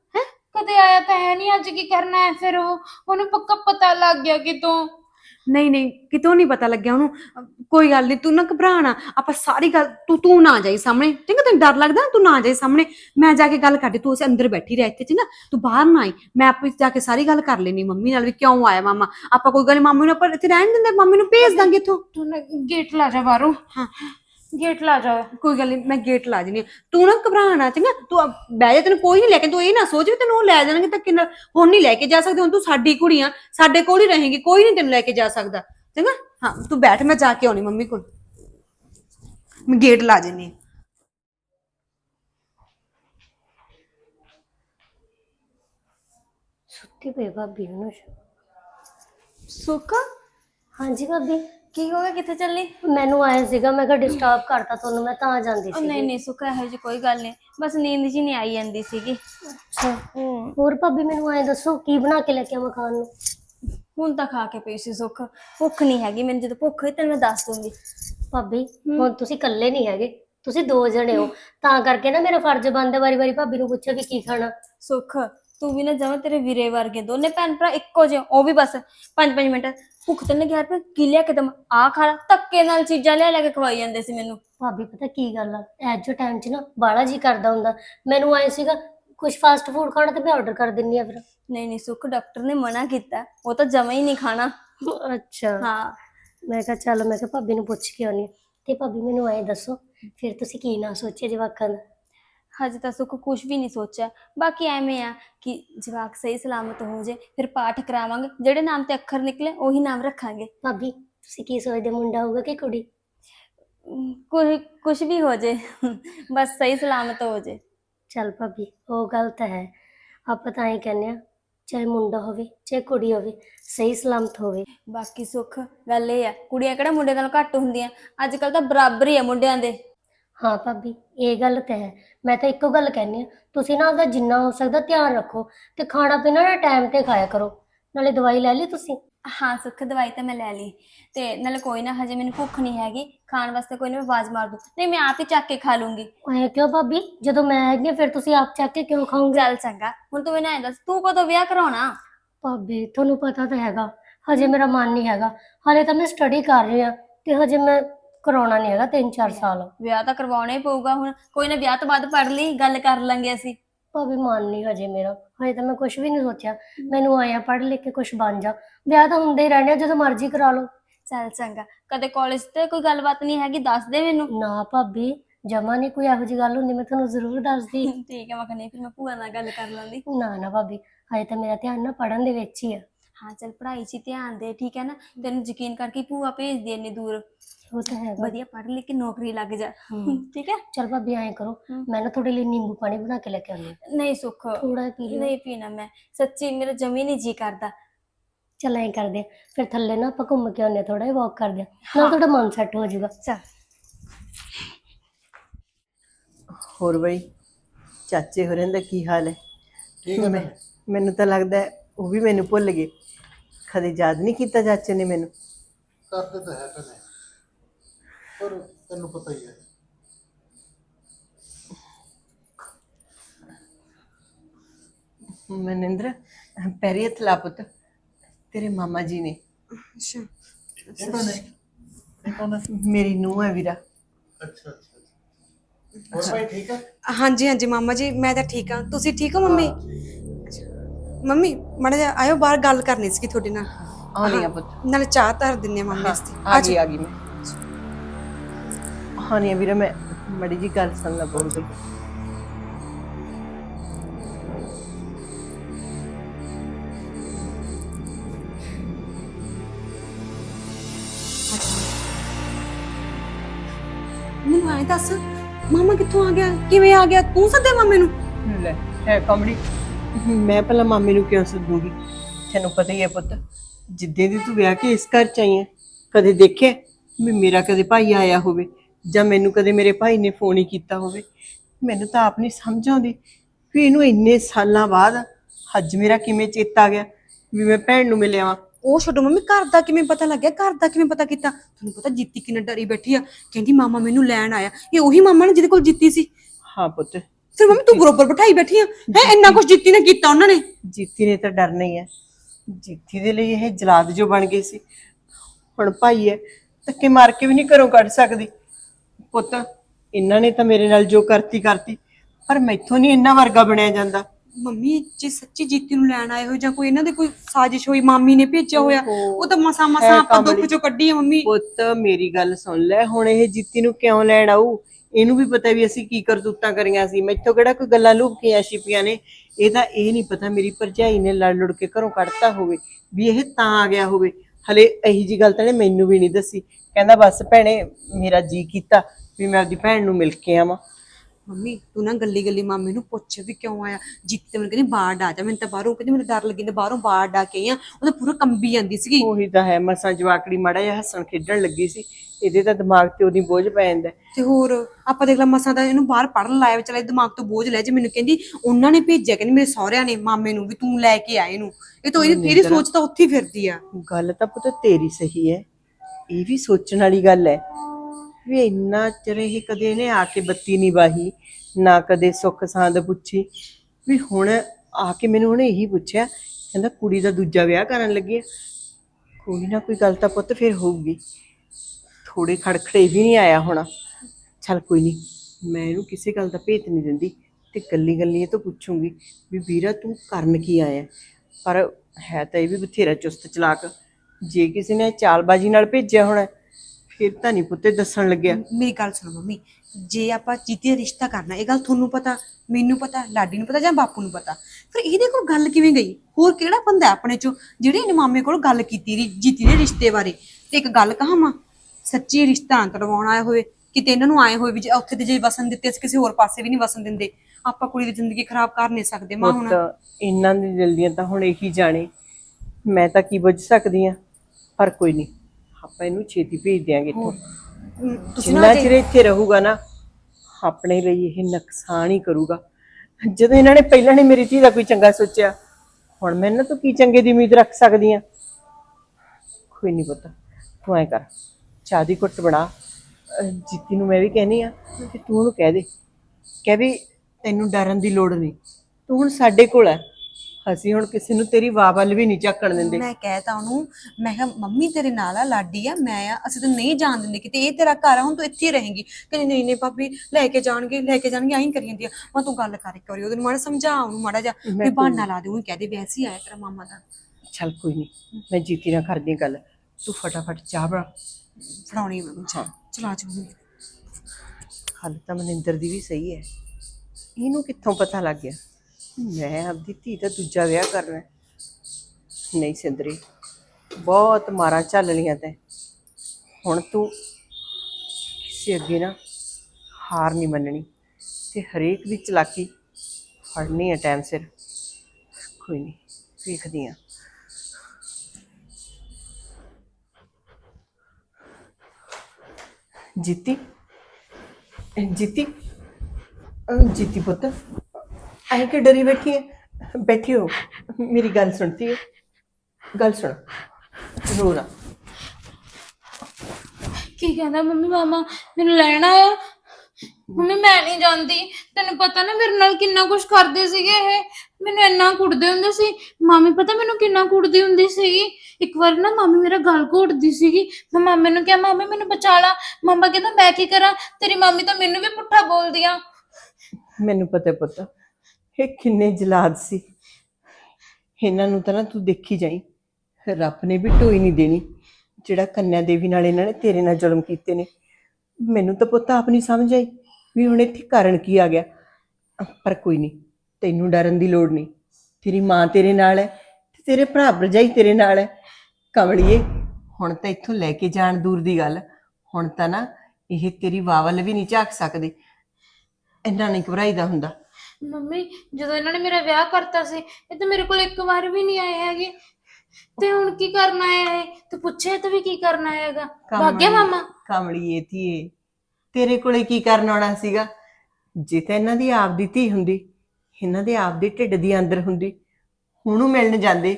ਕਦੇ ਆਇਆ ਤਾਂ ਹੈ ਨਹੀਂ ਅੱਜ ਕੀ ਕਰਨਾ ਹੈ ਫਿਰ ਉਹ? ਉਹਨੂੰ ਪੱਕਾ ਪਤਾ ਲੱਗ ਗਿਆ ਕਿਤੋਂ? ਨਹੀਂ ਨਹੀਂ ਕਿਤੋਂ ਨਹੀਂ ਪਤਾ ਲੱਗਿਆ ਉਹਨੂੰ। ਅਹ ਕੋਈ ਗੱਲ ਨਹੀਂ ਤੂੰ ਨਾ ਘਬਰਾਣਾ ਆਪਾਂ ਸਾਰੀ ਗੱਲ ਤੂੰ ਤੂੰ ਨਾ ਜਾਈ ਸਾਹਮਣੇ। ਠੀਕ ਹੈ ਤੈਨੂੰ ਡਰ ਲੱਗਦਾ? ਨਾ, ਤੂੰ ਨਾ ਜਾਈ ਸਾਹਮਣੇ। ਮੈਂ ਜਾ ਕੇ ਗੱਲ ਕਰਦੀ। ਤੂੰ ਉਸੇ ਅੰਦਰ ਬੈਠੀ ਰਹਿ ਇੱਥੇ ਚੰਗਾ ਤੂੰ ਬਾਹਰ ਨਾ ਆਈ। ਮੈਂ ਆਪੇ ਜਾ ਕੇ ਸਾਰੀ ਗੱਲ ਕਰ ਲੈਣੀ ਮੰਮੀ ਨਾਲ ਵੀ ਕਿਉਂ ਆਇਆ ਮਾਮਾ? ਆਪਾਂ ਕੋਈ ਗੱਲ ਨੀ ਮਾਮੀ ਨੂੰ ਆਪਾਂ ਇੱਥੇ ਰਹਿਣ ਦਿੰਦੇ ਮੰਮੀ ਨੂੰ ਭੇਜ ਦਾਂਗੇ ਇੱਥੋਂ। ਤੂੰ ਨਾ ਗੇਟ ਲਾ ਜਾ ਬਾਹਰੋਂ। ਹਾਂ। ਗੇਟ ਲਾ ਜਾ। ਕੋਈ ਗੱਲ ਨਹੀਂ ਮੈਂ ਗੇਟ ਲਾ ਜਣੀ ਤੂੰ ਨਾ ਘਬਰਾਣਾ ਚੰਗਾ? ਤੂੰ ਆ- ਬਹਿ ਜਾ ਤੈਨੂੰ ਕੋਈ ਨਹੀਂ ਲੈ ਕੇ ਤੂੰ ਇਹ ਨਾ ਸੋਚ ਵੀ ਤੈਨੂੰ ਉਹ ਲੈ ਜਾਣਗੇ ਤਾਂ ਕਿੰਨਾ ਹੁਣ ਨਹੀਂ ਲੈ ਕੇ ਜਾ ਸਕਦੇ ਹੁਣ ਤੂੰ ਸਾਡੀ ਕੁੜੀ ਆ ਸਾਡੇ ਕੋਲ ਹੀ ਰਹੇਗੀ ਕੋਈ ਨਹੀਂ ਤੈਨੂੰ ਲੈ ਕੇ ਜਾ ਸਕਦਾ। ਚੰਗਾ? ਹਾਂ ਤੂੰ ਬੈਠ ਮੈਂ ਜਾ ਕੇ ਆਉਣੀ ਮੰਮੀ ਕੋਲ। ਮੈਂ ਗੇਟ ਲਾ ਜਣੀ ਸੁੱਤੀ ਪਈ ਭਾਬੀ ਨੂੰ ਸੁੱਖ ਹਾਂਜੀ ਭਾਬੀ। ਕੀ ਹੋ ਗਿਆ? ਕਿੱਥੇ ਚੱਲੀ? ਮੈਨੂੰ ਆਇਆ ਸੀਗਾ ਮੈਂ ਕਿਹਾ ਡਿਸਟਰਬ ਕਰਤਾ ਤੁਹਾਨੂੰ ਮੈਂ ਤਾਂ ਜਾਂਦੀ ਉਹ ਸੀ ਨਹੀਂ ਨਹੀਂ ਸੁੱਖ ਇਹੋ ਜਿਹੀ ਕੋਈ ਗੱਲ ਨਹੀਂ। ਬਸ ਨੀਂਦ ਜੀ ਨਹੀਂ ਆਈ ਜਾਂਦੀ ਸੀਗੀ। ਅੱਛਾ। ਹੋਰ ਭਾਬੀ ਮੈਨੂੰ ਆਏ ਦੱਸੋ ਕੀ ਬਣਾ ਕੇ ਲੈ ਕੇ ਆਵਾਂ ਖਾਣ ਨੂੰ? ਹੁਣ ਤਾਂ ਖਾ ਕੇ ਪਈ ਸੀ ਸੁੱਖ। ਭੁੱਖ ਨਹੀਂ ਹੈਗੀ ਮੈਨੂੰ ਜਦੋਂ ਭੁੱਖ ਹੋਈ ਤੈਨੂੰ ਮੈਂ ਦੱਸ ਦੂੰਗੀ। ਭਾਬੀ ਹੁਣ ਤੁਸੀਂ ਇਕੱਲੇ ਨਹੀਂ ਹੈਗੇ ਤੁਸੀਂ ਦੋ ਜਣੇ ਹੋ। ਤਾਂ ਕਰਕੇ ਨਾ ਮੇਰਾ ਫਰਜ਼ ਬਣਦਾ ਵਾਰੀ-ਵਾਰੀ ਭਾਬੀ ਨੂੰ ਪੁੱਛਿਆ ਕਿ ਕੀ ਖਾਣਾ। ਸੁੱਖ ਤੂੰ ਵੀ ਨਾ ਜਮਾਂ ਤੇਰੇ ਵੀਰੇ ਵਰਗੇ ਦੋਨੇ ਭੈਣ ਭਰਾ ਇੱਕੋ ਜਿਹੇ ਉਹ ਵੀ ਬਸ 5-5 ਮਿੰਟ ਭੁੱਖ ਤੇ ਲੱਗਿਆ ਰੁਪਏ ਕੀ ਲਿਆ ਕੇ ਦਮ? ਆ ਖਾ ਲਾ। ਧੱਕੇ ਨਾਲ ਚੀਜ਼ਾਂ ਲਿਆ ਲੈ ਕੇ ਖਵਾਈ ਜਾਂਦੇ ਸੀ ਮੈਨੂੰ। ਭਾਬੀ ਪਤਾ ਕੀ ਗੱਲ ਆ? ਐਜ ਟਾਈਮ 'ਚ ਨਾ ਬਾਲਾ ਜੀ ਕਰਦਾ ਹੁੰਦਾ। ਮੈਨੂੰ ਆਏ ਸੀਗਾ ਕੁਝ ਫਾਸਟ ਫੂਡ ਖਾਣਾ ਤੇ ਮੈਂ ਆਰਡਰ ਕਰ ਦਿੰਨੀ ਆ ਫਿਰ। ਨਹੀਂ ਨਹੀਂ ਸੁੱਖ ਡਾਕਟਰ ਨੇ ਮਨਾ ਕੀਤਾ। ਉਹ ਤਾਂ ਜਮਾ ਹੀ ਨਹੀਂ ਖਾਣਾ। ਅੱਛਾ। ਹਾਂ। ਮੈਂ ਕਿਹਾ ਚੱਲ ਮੈਂ ਕਿਹਾ ਭਾਬੀ ਨੂੰ ਪੁੱਛ ਕੇ ਆਉਣੀ ਤੇ ਭਾਬੀ ਮੈਨੂੰ ਆਏ ਦੱਸੋ ਫਿਰ ਤੁਸੀਂ ਕੀ ਨਾ ਸੋਚਿਆ ਜਵਾਕਾਂ ਦਾ? ਹਜੇ ਤਾਂ ਸੁੱਖ ਕੁਝ ਵੀ ਨਹੀਂ ਸੋਚਿਆ। ਬਾਕੀ ਐਵੇਂ ਆ ਕਿ ਜਵਾਕ ਸਹੀ ਸਲਾਮਤ ਹੋ ਜੇ ਫਿਰ ਪਾਠ ਕਰਾਵਾਂਗੇ। ਜਿਹੜੇ ਨਾਮ ਤੇ ਅੱਖਰ ਨਿਕਲੇ ਉਹੀ ਨਾਮ ਰੱਖਾਂਗੇ। ਭਾਬੀ ਤੁਸੀਂ ਕੀ ਸੋਚਦੇ ਮੁੰਡਾ ਹੋਊਗਾ ਕਿ ਕੁੜੀ? ਕੁਝ ਕੁਝ ਵੀ ਹੋ ਜੇ ਬਸ ਸਹੀ ਸਲਾਮਤ ਹੋ ਜੇ। ਚੱਲ ਭਾਬੀ ਉਹ ਗੱਲ ਤਾਂ ਹੈ। ਆਪਾਂ ਤਾਂ ਇਹ ਕਹਿੰਦੇ ਆ ਚਾਹੇ ਮੁੰਡਾ ਹੋਵੇ ਚਾਹੇ ਕੁੜੀ ਹੋਵੇ ਸਹੀ ਸਲਾਮਤ ਹੋਵੇ। ਬਾਕੀ ਸੁੱਖ ਗੱਲ ਇਹ ਆ ਕੁੜੀਆਂ ਕਿਹੜਾ ਮੁੰਡਿਆਂ ਨਾਲੋਂ ਘੱਟ ਹੁੰਦੀਆਂ? ਅੱਜ ਕੱਲ ਤਾਂ ਬਰਾਬਰ ਹੀ ਆ ਮੁੰਡਿਆਂ ਦੇ। ਹਾਂ ਭਾਬੀ ਇਹ ਗੱਲ ਤਾਂ ਹੈ। ਮੈਂ ਤਾਂ ਇੱਕੋ ਗੱਲ ਕਹਿੰਦੀ ਆ ਤੁਸੀਂ ਨਾ ਉਹਦਾ ਜਿੰਨਾ ਹੋ ਸਕਦਾ ਧਿਆਨ ਰੱਖੋ ਤੇ ਖਾਣਾ ਪੀਣਾ ਨਾ ਟਾਈਮ ਤੇ ਖਾਇਆ ਕਰੋ। ਨਾਲੇ ਦਵਾਈ ਲੈ ਲਈ ਤੁਸੀਂ। ਹਾਂ ਸੁੱਖ ਦਵਾਈ ਤਾਂ ਮੈਂ ਲੈ ਲਈ। ਤੇ ਨਾਲੇ ਕੋਈ ਨਾ ਹਜੇ ਮੈਨੂੰ ਭੁੱਖ ਨਹੀਂ ਹੈਗੀ। ਖਾਣ ਵਾਸਤੇ ਕੋਈ ਨਾ ਮੈਂ ਆਵਾਜ਼ ਮਾਰ ਦੂੰ। ਨਹੀਂ ਮੈਂ ਆਪ ਹੀ ਚੱਕ ਕੇ ਖਾ ਲੂੰਗੀ। ਐ ਕਿਉਂ ਭਾਬੀ? ਜਦੋਂ ਮੈਂ ਹੈਗੀ ਹਾਂ, ਫਿਰ ਤੁਸੀਂ ਆਪ ਚੱਕ ਕੇ ਕਿਉਂ ਖਾਓਗੇ? ਚੱਲ ਚੰਗਾ ਹੁਣ ਤੂੰ ਮੈਨੂੰ ਐਂ ਦੱਸ ਤੂੰ ਕਦੋਂ ਵਿਆਹ ਕਰਾਉਣਾ? ਭਾਬੀ ਤੁਹਾਨੂੰ ਪਤਾ ਤਾਂ ਹੈਗਾ। ਹਜੇ ਮੇਰਾ ਮਨ ਨਹੀਂ ਹੈਗਾ। ਹਾਲੇ ਤਾਂ ਮੈਂ ਸਟੱਡੀ ਕਰ ਰਹੀ ਹਾਂ ਤੇ ਹਜੇ ਮੈਂ ਕਰਾਉਣਾ ਨਹੀਂ ਹੈਗਾ 3-4 ਸਾਲ। ਵਿਆਹ ਤਾਂ ਕਰਵਾਉਣਾ ਹੀ ਪਊਗਾ ਹੁਣ। ਕੋਈ ਨਾ ਵਿਆਹ ਤੋਂ ਬਾਅਦ ਪੜ ਲਈ ਗੱਲ ਕਰ ਲਾਂਗੇ ਅਸੀਂ। ਭਾਵੇਂ ਮਨ ਨਹੀਂ ਹਜੇ ਮੇਰਾ। ਹਜੇ ਤਾਂ ਮੈਂ ਕੁਝ ਵੀ ਨਹੀਂ ਸੋਚਿਆ। ਮੈਨੂੰ ਆਇਆ ਪੜ੍ਹ ਲਿਖ ਕੇ ਕੁਝ ਬਣ ਜਾ। ਵਿਆਹ ਤਾਂ ਹੁੰਦੇ ਹੀ ਰਹਿਣੇ ਆ, ਜਦੋਂ ਮਰਜ਼ੀ ਕਰਾ ਲਓ। ਚੱਲ ਚੰਗਾ। ਕਦੇ ਕਾਲਜ ਤੇ ਕੋਈ ਗੱਲਬਾਤ ਨਹੀਂ ਹੈਗੀ ਦੱਸ ਦੇ ਮੈਨੂੰ। ਨਾ ਭਾਬੀ ਜਮਾ ਨਹੀਂ ਕੋਈ ਇਹੋ ਜਿਹੀ ਗੱਲ ਹੁੰਦੀ ਮੈਂ ਤੁਹਾਨੂੰ ਜ਼ਰੂਰ ਦੱਸਦੀ। ਠੀਕ ਹੈ ਮੈਂ ਕਹਿੰਦੀ ਫਿਰ ਮੈਂ ਭੂਆ ਨਾਲ ਗੱਲ ਕਰ ਲਾਂਗੀ। ਨਾ ਨਾ ਭਾਬੀ ਹਜੇ ਤਾਂ ਮੇਰਾ ਧਿਆਨ ਨਾ ਪੜਨ ਦੇ ਵਿੱਚ ਹੀ ਆ। ਹਾਂ ਚੱਲ ਪੜ੍ਹਾਈ 'ਚ ਹੀ ਧਿਆਨ ਦੇ ਠੀਕ ਹੈ ਨਾ? ਤੈਨੂੰ ਯਕੀਨ ਕਰਕੇ ਭੂਆ ਭੇਜ ਦੇ ਇੰਨੀ ਦੂਰ। ਉਹ ਤਾਂ ਹੈ ਵਧੀਆ ਪੜ੍ਹ ਲਿਖ ਕੇ ਨੌਕਰੀ ਲੱਗ ਜਾ। ਠੀਕ ਹੈ? ਚਲ ਭਾਬੀ ਐਂ ਕਰੋ। ਮੈਂ ਨਾ ਤੁਹਾਡੇ ਲਈ ਨਿੰਬੂ ਪਾਣੀ ਬਣਾ ਕੇ ਲੈ ਕੇ ਆਉਂਦੀ ਹਾਂ। ਨਹੀਂ ਸੁੱਖ। ਥੋੜਾ ਪੀ ਲਿਓ। ਨਹੀਂ ਪੀਣਾ ਮੈਂ। ਸੱਚੀ ਮੇਰਾ ਜਮੀ ਨਹੀਂ ਜੀ ਕਰਦਾ। ਚਲ ਐਂ ਕਰਦੇ ਫਿਰ ਥੱਲੇ ਨਾ ਆਪਾਂ ਘੁੰਮ ਕੇ ਆਉਂਦੇ ਥੋੜਾ ਜਿਹਾ ਵਾਕ ਕਰਦੇ ਨਾਲ ਤੁਹਾਡਾ ਮਨ ਸੈੱਟ ਹੋ ਜਾਊਗਾ। ਚੱਲ। ਹੋਰ ਬਈ ਚਾਚੇ ਹੋਰਾਂ ਦਾ ਕੀ ਹਾਲ ਹੈ? ਠੀਕ ਹੈ ਮੈਂ- ਮੈਨੂੰ ਤਾਂ ਲੱਗਦਾ ਹੈ ਉਹ ਵੀ ਮੈਨੂੰ ਭੁੱਲ ਗਏ। ਕਦੇ ਯਾਦ ਨਹੀਂ ਕੀਤਾ ਚਾਚੇ ਨੇ ਮੈਨੂੰ। ਕਰਦੇ ਤਾਂ ਹੈ ਭੈਣੇ ਪਰ ਤੈਨੂੰ ਪਤਾ ਹੀ ਹੈ। ਮਨਿੰਦਰ ਪੈਰੀ ਹੱਥ ਲਾ ਪੁੱਤ। ਤੇਰੇ ਮਾਮਾ ਜੀ ਨੇ। ਅੱਛਾ। ਇਹ ਭੈਣੇ ਇਹ ਕੌਣ ਹੈ? ਮੇਰੀ ਨੂੰਹ ਹੈ ਵੀਰਾ। ਅੱਛਾ ਅੱਛਾ ਅੱਛਾ। ਹੋਰ ਭਾਈ ਠੀਕ ਹੈ? ਹਾਂਜੀ ਹਾਂਜੀ ਮਾਮਾ ਜੀ ਮੈਂ ਤਾਂ ਠੀਕ ਹਾਂ। ਤੁਸੀਂ ਠੀਕ ਹੋ ਮੰਮੀ? ਮੰਮੀ ਮਾੜਾ ਜਿਹਾ ਆਇਓ ਬਾਹਰ ਗੱਲ ਕਰਨੀ ਸੀ ਤੁਹਾਡੇ ਨਾਲ। ਆਉਣੀ ਆ ਪੁੱਤ। ਨਾਲੇ ਚਾਹ ਧਰ ਦਿੰਨੇ ਮੰਮੀ ਵਾਸਤੇ। ਆ ਗਈ ਆ ਗਈ ਮੈਂ। ਹਾਂ ਨਹੀਂ ਵੀਰਾ ਮੈਂ ਮੜੀ ਜੀ ਗੱਲ ਸੁਣ ਲਾ ਬਹੁਤ ਗਈ ਮੈਨੂੰ ਆਏ ਦੱਸ ਮਾਮਾ ਕਿੱਥੋਂ ਆ ਗਿਆ? ਕਿਵੇਂ ਆ ਗਿਆ? ਤੂੰ ਸੱਦੇ ਮਾਮੇ ਨੂੰ? ਲੈ ਹੈ ਕਮੜੀ ਮੈਂ ਪਹਿਲਾਂ ਮਾਮੀ ਨੂੰ ਕਿਉਂ ਸੱਦੂਗੀ? ਤੈਨੂੰ ਪਤਾ ਹੀ ਹੈ ਪੁੱਤ ਜਿੱਦੇ ਦੀ ਤੂੰ ਵਿਆਹ ਕੇ ਇਸ ਘਰ ਚ ਆਈ ਹੈ ਕਦੇ ਦੇਖਿਆ ਵੀ ਮੇਰਾ ਕਦੇ ਭਾਈ ਆਇਆ ਹੋਵੇ ਜਾਂ ਮੈਨੂੰ ਕਦੇ ਮੇਰੇ ਭਾਈ ਨੇ ਫੋਨ ਹੀ ਕੀਤਾ ਹੋਵੇ? ਮੈਨੂੰ ਤਾਂ ਆਪ ਨਹੀਂ ਸਮਝ ਆਉਂਦੀ ਵੀ ਇਹਨੂੰ ਇੰਨੇ ਸਾਲਾਂ ਬਾਅਦ ਅੱਜ ਮੇਰਾ ਕਿਵੇਂ ਚੇਤਾ ਆ ਗਿਆ ਵੀ ਮੈਂ ਭੈਣ ਨੂੰ ਮਿਲਿਆ ਵਾਂ। ਉਹ ਛੱਡੋ ਮੰਮੀ ਘਰ ਦਾ ਕਿਵੇਂ ਪਤਾ ਲੱਗਿਆ? ਘਰ ਦਾ ਕਿਵੇਂ ਪਤਾ ਕੀਤਾ? ਤੁਹਾਨੂੰ ਪਤਾ ਜੀਤੀ ਕਿੰਨਾ ਡਰੀ ਬੈਠੀ ਆ ਕਹਿੰਦੀ ਮਾਮਾ ਮੈਨੂੰ ਲੈਣ ਆਇਆ। ਇਹ ਉਹੀ ਮਾਮਾ ਨੇ ਜਿਹਦੇ ਕੋਲ ਜੀਤੀ ਸੀ। ਹਾਂ ਪੁੱਤ ਫਿਰ ਮੰਮੀ ਤੂੰ ਬਰੋਬਰ ਬਿਠਾਈ ਬੈਠੀ ਆ। ਹੈ ਇੰਨਾ ਕੁਝ ਜੀਤੀ ਨੇ ਕੀਤਾ ਉਹਨਾਂ ਨੇ? ਜੀਤੀ ਨੇ ਤਾਂ ਡਰਨਾ ਹੀ ਹੈ। ਜੀਤੀ ਦੇ ਲਈ ਇਹ ਜਲਾਦ ਜੋ ਬਣ ਗਈ ਸੀ। ਹੁਣ ਭਾਈ ਹੈ ਧੱਕੇ ਮਾਰ ਕੇ ਵੀ ਨਹੀਂ ਘਰੋਂ ਕੱਢ ਸਕਦੀ। ਪੁੱਤ ਇਹਨਾਂ ਨੇ ਤਾਂ ਮੇਰੇ ਨਾਲ ਜੋ ਕਰਤੀ ਕਰਤੀ। ਪਰ ਮੈਥੋਂ ਨਹੀਂ ਇੰਨਾ ਵਰਗਾ ਬਣਿਆ ਜਾਂਦਾ। ਮੰਮੀ ਜੇ ਸੱਚੀ ਜੀਤੀ ਨੂੰ ਲੈਣ ਆਏ ਹੋ ਜਾਂ ਕੋਈ ਇਹਨਾਂ ਦੇ ਕੋਈ ਸਾਜ਼ਿਸ਼ ਹੋਈ ਮਾਮੀ ਨੇ ਭੇਜਿਆ ਹੋਇਆ ਉਹ ਤਾਂ ਮਸਾ ਮਸਾ ਆਪਾਂ ਦੁੱਖ। ਚੋਂ ਕੱਢੀ ਆ ਮੰਮੀ। ਪੁੱਤ ਮੇਰੀ ਗੱਲ ਸੁਣ ਲੈ ਹੁਣ ਇਹ ਜੀਤੀ ਨੂੰ ਕਿਉਂ ਲੈਣ ਆਊ? ਇਹਨੂੰ ਵੀ ਪਤਾ ਵੀ ਅਸੀਂ ਕੀ ਕਰਤੂਤਾਂ ਕਰੀਆਂ ਸੀ। ਮੈਥੋਂ ਕਿਹੜਾ ਕੋਈ ਗੱਲਾਂ ਲੁਕੀਆਂ ਛਿਪੀਆਂ ਨੇ? ਇਹ ਤਾਂ ਇਹ ਨਹੀਂ ਪਤਾ ਮੇਰੀ ਭਰਜਾਈ ਨੇ ਲੜ ਲੜ ਕੇ ਘਰੋਂ ਕੱਢਤਾ ਹੋਵੇ, ਵੀ ਇਹ ਤਾਂ ਆ ਗਿਆ ਹੋਵੇ। ਹਲੇ ਇਹੀ ਜੀ ਗੱਲ ਤਾਂ ਇਹਨੇ ਮੈਨੂੰ ਵੀ ਨਹੀਂ ਦੱਸੀ। ਕਹਿੰਦਾ, ਬਸ ਭੈਣੇ, ਮੇਰਾ ਜੀ ਕੀਤਾ ਵੀ ਮੈਂ ਆਪਦੀ ਭੈਣ ਨੂੰ ਮਿਲ ਕੇ ਆਵਾਂ। ਮੰਮੀ ਤੂੰ ਨਾ ਗੱਲੀ ਗੱਲੀ ਮਾਮੀ ਨੂੰ ਪੁੱਛ ਵੀ ਕਿਉਂ ਆਇਆ? ਜੀਤੀ ਤੇ ਮੈਨੂੰ ਕਹਿੰਦੀ ਬਾਹਰ ਡਾ ਜਾ ਮੈਨੂੰ ਤਾਂ ਬਾਹਰੋਂ ਕਹਿੰਦੀ ਮੈਨੂੰ ਡਰ ਲੱਗੀ ਜਾਂਦਾ ਬਾਹਰੋਂ ਬਾਹਰ ਡਾ ਕੇ ਆਈ ਆ। ਉਹ ਤਾਂ ਪੂਰਾ ਕੰਬੀ ਜਾਂਦੀ ਸੀਗੀ। ਉਹੀ ਤਾਂ ਹੈ ਮਸਾਂ ਜਵਾਕੜੀ ਮਾੜਾ ਜਿਹਾ ਹੱਸਣ ਖੇਡਣ ਲੱਗੀ ਸੀ। ਇਹਦੇ ਤਾਂ ਦਿਮਾਗ ਤੇ ਉਹਦੀ ਬੋਝ ਪੈ ਜਾਂਦਾ। ਤੇ ਹੋਰ ਆਪਾਂ ਦੇਖ ਲਾ ਮਸਾਂ ਦਾ ਇਹਨੂੰ ਬਾਹਰ ਪੜਨ ਲਾਇਆ ਚਲਾ ਦਿਮਾਗ ਤੋਂ ਬੋਝ ਲੈ ਜੇ। ਮੈਨੂੰ ਕਹਿੰਦੀ ਉਹਨਾਂ ਨੇ ਭੇਜਿਆ ਕਹਿੰਦੀ ਮੇਰੇ ਸਹੁਰਿਆਂ ਨੇ ਮਾਮੇ ਨੂੰ ਵੀ ਤੂੰ ਲੈ ਕੇ ਆਏ ਇਹਨੂੰ। ਇਹ ਤਾਂ ਇਹਦੀ ਤੇਰੀ ਸੋਚ ਤਾਂ ਉੱਥੇ ਹੀ ਫਿਰਦੀ ਆ। ਗੱਲ ਤਾਂ ਪੁੱਤ ਤੇਰੀ ਸਹੀ ਹੈ। ਇਹ ਵੀ ਸੋਚਣ ਵਾਲੀ ਗੱਲ ਹੈ। ਵੀ ਇੰਨਾ ਚਿਰ ਇਹ ਕਦੇ ਨੇ ਆ ਕੇ ਬੱਤੀ ਨਹੀਂ ਬਾਹੀ ਨਾ ਕਦੇ ਸੁੱਖ ਸਾਂਦ ਪੁੱਛੀ। ਵੀ ਹੁਣ ਆ ਕੇ ਮੈਨੂੰ ਉਹਨੇ ਇਹੀ ਪੁੱਛਿਆ, ਕਹਿੰਦਾ ਕੁੜੀ ਦਾ ਦੂਜਾ ਵਿਆਹ ਕਰਨ ਲੱਗੇ ਆ। ਕੋਈ ਨਾ ਕੋਈ ਗੱਲ ਤਾਂ ਪੁੱਤ ਫਿਰ ਹੋਊਗੀ। ਥੋੜੇ ਖੜਖੜੇ ਵੀ ਨਹੀਂ ਆਇਆ ਹੋਣਾ। ਚੱਲ ਕੋਈ ਨਹੀਂ, ਮੈਂ ਇਹਨੂੰ ਕਿਸੇ ਗੱਲ ਦਾ ਭੇਤ ਨਹੀਂ ਦਿੰਦੀ ਤੇ ਗੱਲੀ ਗੱਲੀ ਇਹ ਤੋਂ ਪੁੱਛੂੰਗੀ ਵੀ ਵੀਰਾ ਤੂੰ ਕਰਨ ਕੀ ਆਇਆ। ਪਰ ਹੈ ਤਾਂ ਇਹ ਵੀ ਬਥੇਰਾ ਚੁਸਤ ਚਲਾਕ। ਜੇ ਕਿਸੇ ਨੇ ਚਾਲਬਾਜੀ ਨਾਲ ਭੇਜਿਆ ਹੋਣਾ ਫਿਰ ਤਾਂ ਨਹੀਂ ਪੁੱਤੇ ਦੱਸਣ ਲੱਗਿਆ। ਮੇਰੀ ਗੱਲ ਸੁਣੋ ਮੰਮੀ ਜੇ ਆਪਾਂ ਜੀਤੀ ਰਿਸ਼ਤਾ ਕਰਨਾ ਇਹ ਗੱਲ ਤੁਹਾਨੂੰ ਪਤਾ ਮੈਨੂੰ ਪਤਾ ਲਾਡੀ ਨੂੰ ਪਤਾ ਜਾਂ ਬਾਪੂ ਨੂੰ ਪਤਾ? ਫਿਰ ਇਹਦੇ ਕੋਲ ਗੱਲ ਕਿਵੇਂ ਗਈ? ਹੋਰ ਕਿਹੜਾ ਬੰਦਾ ਹੈ ਆਪਣੇ ਚੋਂ ਜਿਹੜੇ ਇਹਨੇ ਮਾਮੇ ਕੋਲ ਗੱਲ ਕੀਤੀ ਰੀ- ਜੀਤੀ ਦੇ ਰਿਸ਼ਤੇ ਬਾਰੇ? ਤੇ ਇੱਕ ਗੱਲ ਕਹਾਂ ਮਾਂ? ਸੱਚੀ ਰਿਸ਼ਤਾ ਕਰਵਾਉਣ ਆਇਆ ਹੋਵੇ ਕਿਤੇ ਇਹਨਾਂ ਨੂੰ ਆਏ ਹੋਏ ਵੀ ਜੇ ਉੱਥੇ ਤੇ ਜੇ ਵਸਣ ਦਿੱਤੇ ਅਸੀਂ ਕਿਸੇ ਹੋਰ ਪਾਸੇ ਵੀ ਨਹੀਂ ਵਸਣ ਦਿੰਦੇ। ਆਪਾਂ ਕੁੜੀ ਦੀ ਜ਼ਿੰਦਗੀ ਖਰਾਬ ਕਰ ਨਹੀਂ ਸਕਦੇ ਮਾਂ ਹੁਣ। ਪੁੱਤ ਇਹਨਾਂ ਦੀ ਦਿਲ ਦੀਆਂ ਤਾਂ ਹੁਣ ਇਹੀ ਜਾਣੇ। ਮੈਂ ਤਾਂ ਕੀ ਬੁੱਝ ਸਕਦੀ ਆ ਪਰ ਕੋਈ ਨਹੀਂ ਆਪਾਂ ਇਹਨੂੰ ਛੇਤੀ ਭੇਜ ਦਿਆਂਗੇ ਇੱਥੋਂ। ਤੁਸੀਂ ਨਾ ਜਿੰਨਾ ਚਿਰ ਇੱਥੇ ਰਹੂਗਾ ਨਾ ਆਪਣੇ ਲਈ ਇਹ ਨੁਕਸਾਨ ਹੀ ਕਰੂਗਾ। ਜਦੋਂ ਇਹਨਾਂ ਨੇ ਪਹਿਲਾਂ ਨੇ ਮੇਰੀ ਧੀ ਦਾ ਕੋਈ ਚੰਗਾ ਸੋਚਿਆ ਹੁਣ ਮੈਂ ਇਹਨਾਂ ਤੋਂ ਕੀ ਚੰਗੇ ਦੀ ਉਮੀਦ ਰੱਖ ਸਕਦੀ ਆ ਕੋਈ ਨਹੀਂ ਪਤਾ ਤੂੰ ਐ ਕਰ ਚਾਹ ਦੀ ਘੁੱਟ ਬਣਾ। ਅਹ ਜੀਤੀ ਨੂੰ ਮੈਂ ਵੀ ਕਹਿਨੀ ਆ ਕਿ ਤੂੰ ਉਹਨੂੰ ਕਹਿ ਦੇ ਕਹਿ ਵੀ ਤੈਨੂੰ ਡਰਨ ਦੀ ਲੋੜ ਨਹੀਂ ਤੂੰ ਹੁਣ ਸਾਡੇ ਕੋਲ ਹੈ ਅਸੀਂ ਹੁਣ ਕਿਸੇ ਨੂੰ ਤੇਰੀ ਵਾਹ ਵੱਲ ਵੀ ਨਹੀਂ ਝਾਕਣ ਦਿੰਦੇ। ਮੈਂ ਕਹਿਤਾ ਉਹਨੂੰ ਮੈਂ ਕਿਹਾ ਮੰਮੀ ਤੇਰੇ ਨਾਲ ਆ ਲਾਡੀ ਆ ਮੈਂ ਆ ਅਸੀਂ ਤਾਂ ਨਹੀਂ ਜਾਣ ਦਿੰਦੇ ਕਿਤੇ। ਇਹ ਤੇਰਾ ਘਰ ਆ ਹੁਣ ਤੂੰ ਇੱਥੇ ਹੀ ਰਹੇਂਗੀ। ਕਹਿੰਦੀ ਨਹੀਂ ਨਹੀਂ ਭਾਬੀ ਲੈ ਕੇ ਜਾਣਗੇ ਲੈ ਕੇ ਜਾਣਗੇ ਐਂ ਕਰੀ ਜਾਂਦੀ ਆ। ਮੈਂ ਤੂੰ ਗੱਲ ਕਰ ਇੱਕ ਵਾਰੀ ਉਹਦੇ ਨੂੰ ਮਾੜਾ ਸਮਝਾ ਉਹਨੂੰ ਮਾੜਾ ਜਾ ਵੀ ਬਹਾਨਾ ਲਾ ਦੇ ਉਹਨੂੰ ਕਹਿ ਦੇ ਵੈਸੇ ਆਇਆ ਤੇਰਾ ਮਾਮਾ ਦਾ। ਚੱਲ ਕੋਈ ਨਹੀਂ ਮੈਂ ਜੀਤੀ ਨਾਲ ਕਰਦੀ ਗੱਲ। ਤੂੰ ਫਟਾਫਟ ਚਾਹ ਬਣਾ। ਫੜਾਉਣੀ ਚਾ ਚਲਾ ਜੂਗੀ ਹੱਲ ਤਾਂ ਮਨਿੰਦਰ ਦੀ ਵੀ ਸਹੀ ਹੈ। ਇਹਨੂੰ ਕਿੱਥੋਂ ਪਤਾ ਲੱਗ ਗਿਆ? ਮੈਂ ਆਪਦੀ ਧੀ ਦਾ ਦੂਜਾ ਵਿਆਹ ਕਰਨਾ ਹੈ। ਨਹੀਂ ਸਿੰਦਰੀ, ਬਹੁਤ ਮਾਰਾਂ ਚੱਲ ਲੀਆਂ ਤੈਂ। ਹੁਣ ਤੂੰ ਕਿਸੇ ਅੱਗੇ ਨਾ ਹਾਰ ਨਹੀਂ ਮੰਨਣੀ ਤੇ ਹਰੇਕ ਦੀ ਚਲਾਕੀ ਫੜਨੀ ਹੈ ਟਾਈਮ ਸਿਰ। ਕੋਈ ਨਹੀਂ, ਵੇਖਦੀ ਆ ਜੀਤੀ ਜੀਤੀ, ਅਹ ਜੀਤੀ ਪੁੱਤ। ਐਂ ਕਿ ਡਰੀ ਬੈਠੀ ਹੈ ਬੈਠੀ ਹੋ। ਮੇਰੀ ਗੱਲ ਸੁਣਤੀ ਹੈ ਗੱਲ ਸੁਣ। ਰੋ ਨਾ ਕੀ ਕਹਿੰਦਾ ਮੰਮੀ ਮਾਮਾ? ਮੈਨੂੰ ਲੈਣ ਆਇਆ। ਮੰਮੀ ਮੈਂ ਨਹੀਂ ਜਾਂਦੀ। ਤੈਨੂੰ ਪਤਾ ਨਾ ਮੇਰੇ ਨਾਲ ਕਿੰਨਾ ਕੁਝ ਕਰਦੇ ਸੀਗੇ ਇਹ। ਮੈਨੂੰ ਇੰਨਾ ਕੁੱਟਦੇ ਹੁੰਦੇ ਸੀ। ਮਾਮੀ ਪਤਾ ਮੈਨੂੰ ਕਿੰਨਾ ਕੁੱਟਦੀ ਹੁੰਦੀ ਸੀਗੀ? ਇੱਕ ਵਾਰ ਨਾ ਮਾਮੀ ਮੇਰਾ ਗਲ ਘੋਟਦੀ ਸੀਗੀ। ਮੈਂ ਮਾਮੇ ਨੂੰ ਕਿਹਾ ਮਾਮੀ ਮੈਨੂੰ ਬਚਾ ਲਾ। ਮਾਮਾ ਕਹਿੰਦਾ ਮੈਂ ਕੀ ਕਰਾਂ? ਤੇਰੀ ਮਾਮੀ ਤਾਂ ਮੈਨੂੰ ਵੀ ਪੁੱਠਾ ਬੋਲਦੀ ਆ। ਮੈਨੂੰ ਪਤਾ ਪੁੱਤ। ਇਹ ਕਿੰਨੇ ਜਲਾਦ ਸੀ। ਇਹਨਾਂ ਨੂੰ ਤਾਂ ਨਾ ਤੂੰ ਦੇਖੀ ਜਾਈ। ਰੱਬ ਨੇ ਵੀ ਢੋਈ ਨਹੀਂ ਦੇਣੀ। ਜਿਹੜਾ ਕੰਨਿਆ ਦੇਵੀ ਨਾਲ ਇਹਨਾਂ ਨੇ ਤੇਰੇ ਨਾਲ ਜ਼ੁਲਮ ਕੀਤੇ ਨੇ। ਮੈਨੂੰ ਤਾਂ ਪੁੱਤ ਆਪ ਨਹੀਂ ਸਮਝ ਆਈ ਵੀ ਹੁਣ ਇੱਥੇ ਕਾਰਨ ਕੀ ਆ ਗਿਆ। ਪਰ ਕੋਈ ਨਹੀਂ, ਤੈਨੂੰ ਡਰਨ ਦੀ ਲੋੜ ਨਹੀਂ। ਤੇਰੀ ਮਾਂ ਤੇਰੇ ਨਾਲ ਹੈ ਤੇ ਤੇਰੇ ਭਰਾ ਭਰਜਾਈ ਤੇਰੇ ਨਾਲ ਹੈ। ਕਮਲੀਏ, ਹੁਣ ਤਾਂ ਇੱਥੋਂ ਲੈ ਕੇ ਜਾਣ ਦੂਰ ਦੀ ਗੱਲ। ਹੁਣ ਤਾਂ ਨਾ ਇਹ ਤੇਰੀ ਵਾਵਲ ਵੀ ਨਹੀਂ ਝਾਕ ਸਕਦੇ। ਇੰਨਾ ਨਹੀਂ ਘਬਰਾਈਦਾ ਹੁੰਦਾ। ਮੰਮੀ ਜਦੋਂ ਇਹਨਾਂ ਨੇ ਮੇਰਾ ਵਿਆਹ ਕਰਤਾ ਸੀ ਇਹ ਤਾਂ ਮੇਰੇ ਕੋਲ ਇੱਕ ਵਾਰ ਵੀ ਨਹੀਂ ਆਏ ਹੈਗੇ। ਤੇ ਹੁਣ ਕੀ ਕਰਨਾ ਹੈ ਇਹ? ਤੇ ਪੁੱਛੇ ਤਾਂ ਵੀ ਕੀ ਕਰਨਾ ਹੈਗਾ? ਭਾਗਿਆ ਮਾਮਾ? ਕਮਲੀਏ ਧੀਏ ਤੇਰੇ ਕੋਲੇ ਕੀ ਕਰਨ ਆਉਣਾ ਸੀਗਾ? ਜੇ ਤਾਂ ਇਹਨਾਂ ਦੀ ਆਪਦੀ ਧੀ ਹੁੰਦੀ ਇਹਨਾਂ ਦੇ ਆਪਦੇ ਢਿੱਡ ਦੀ ਅੰਦਰ ਹੁੰਦੀ ਹੁਣੋਂ ਮਿਲਣ ਜਾਂਦੇ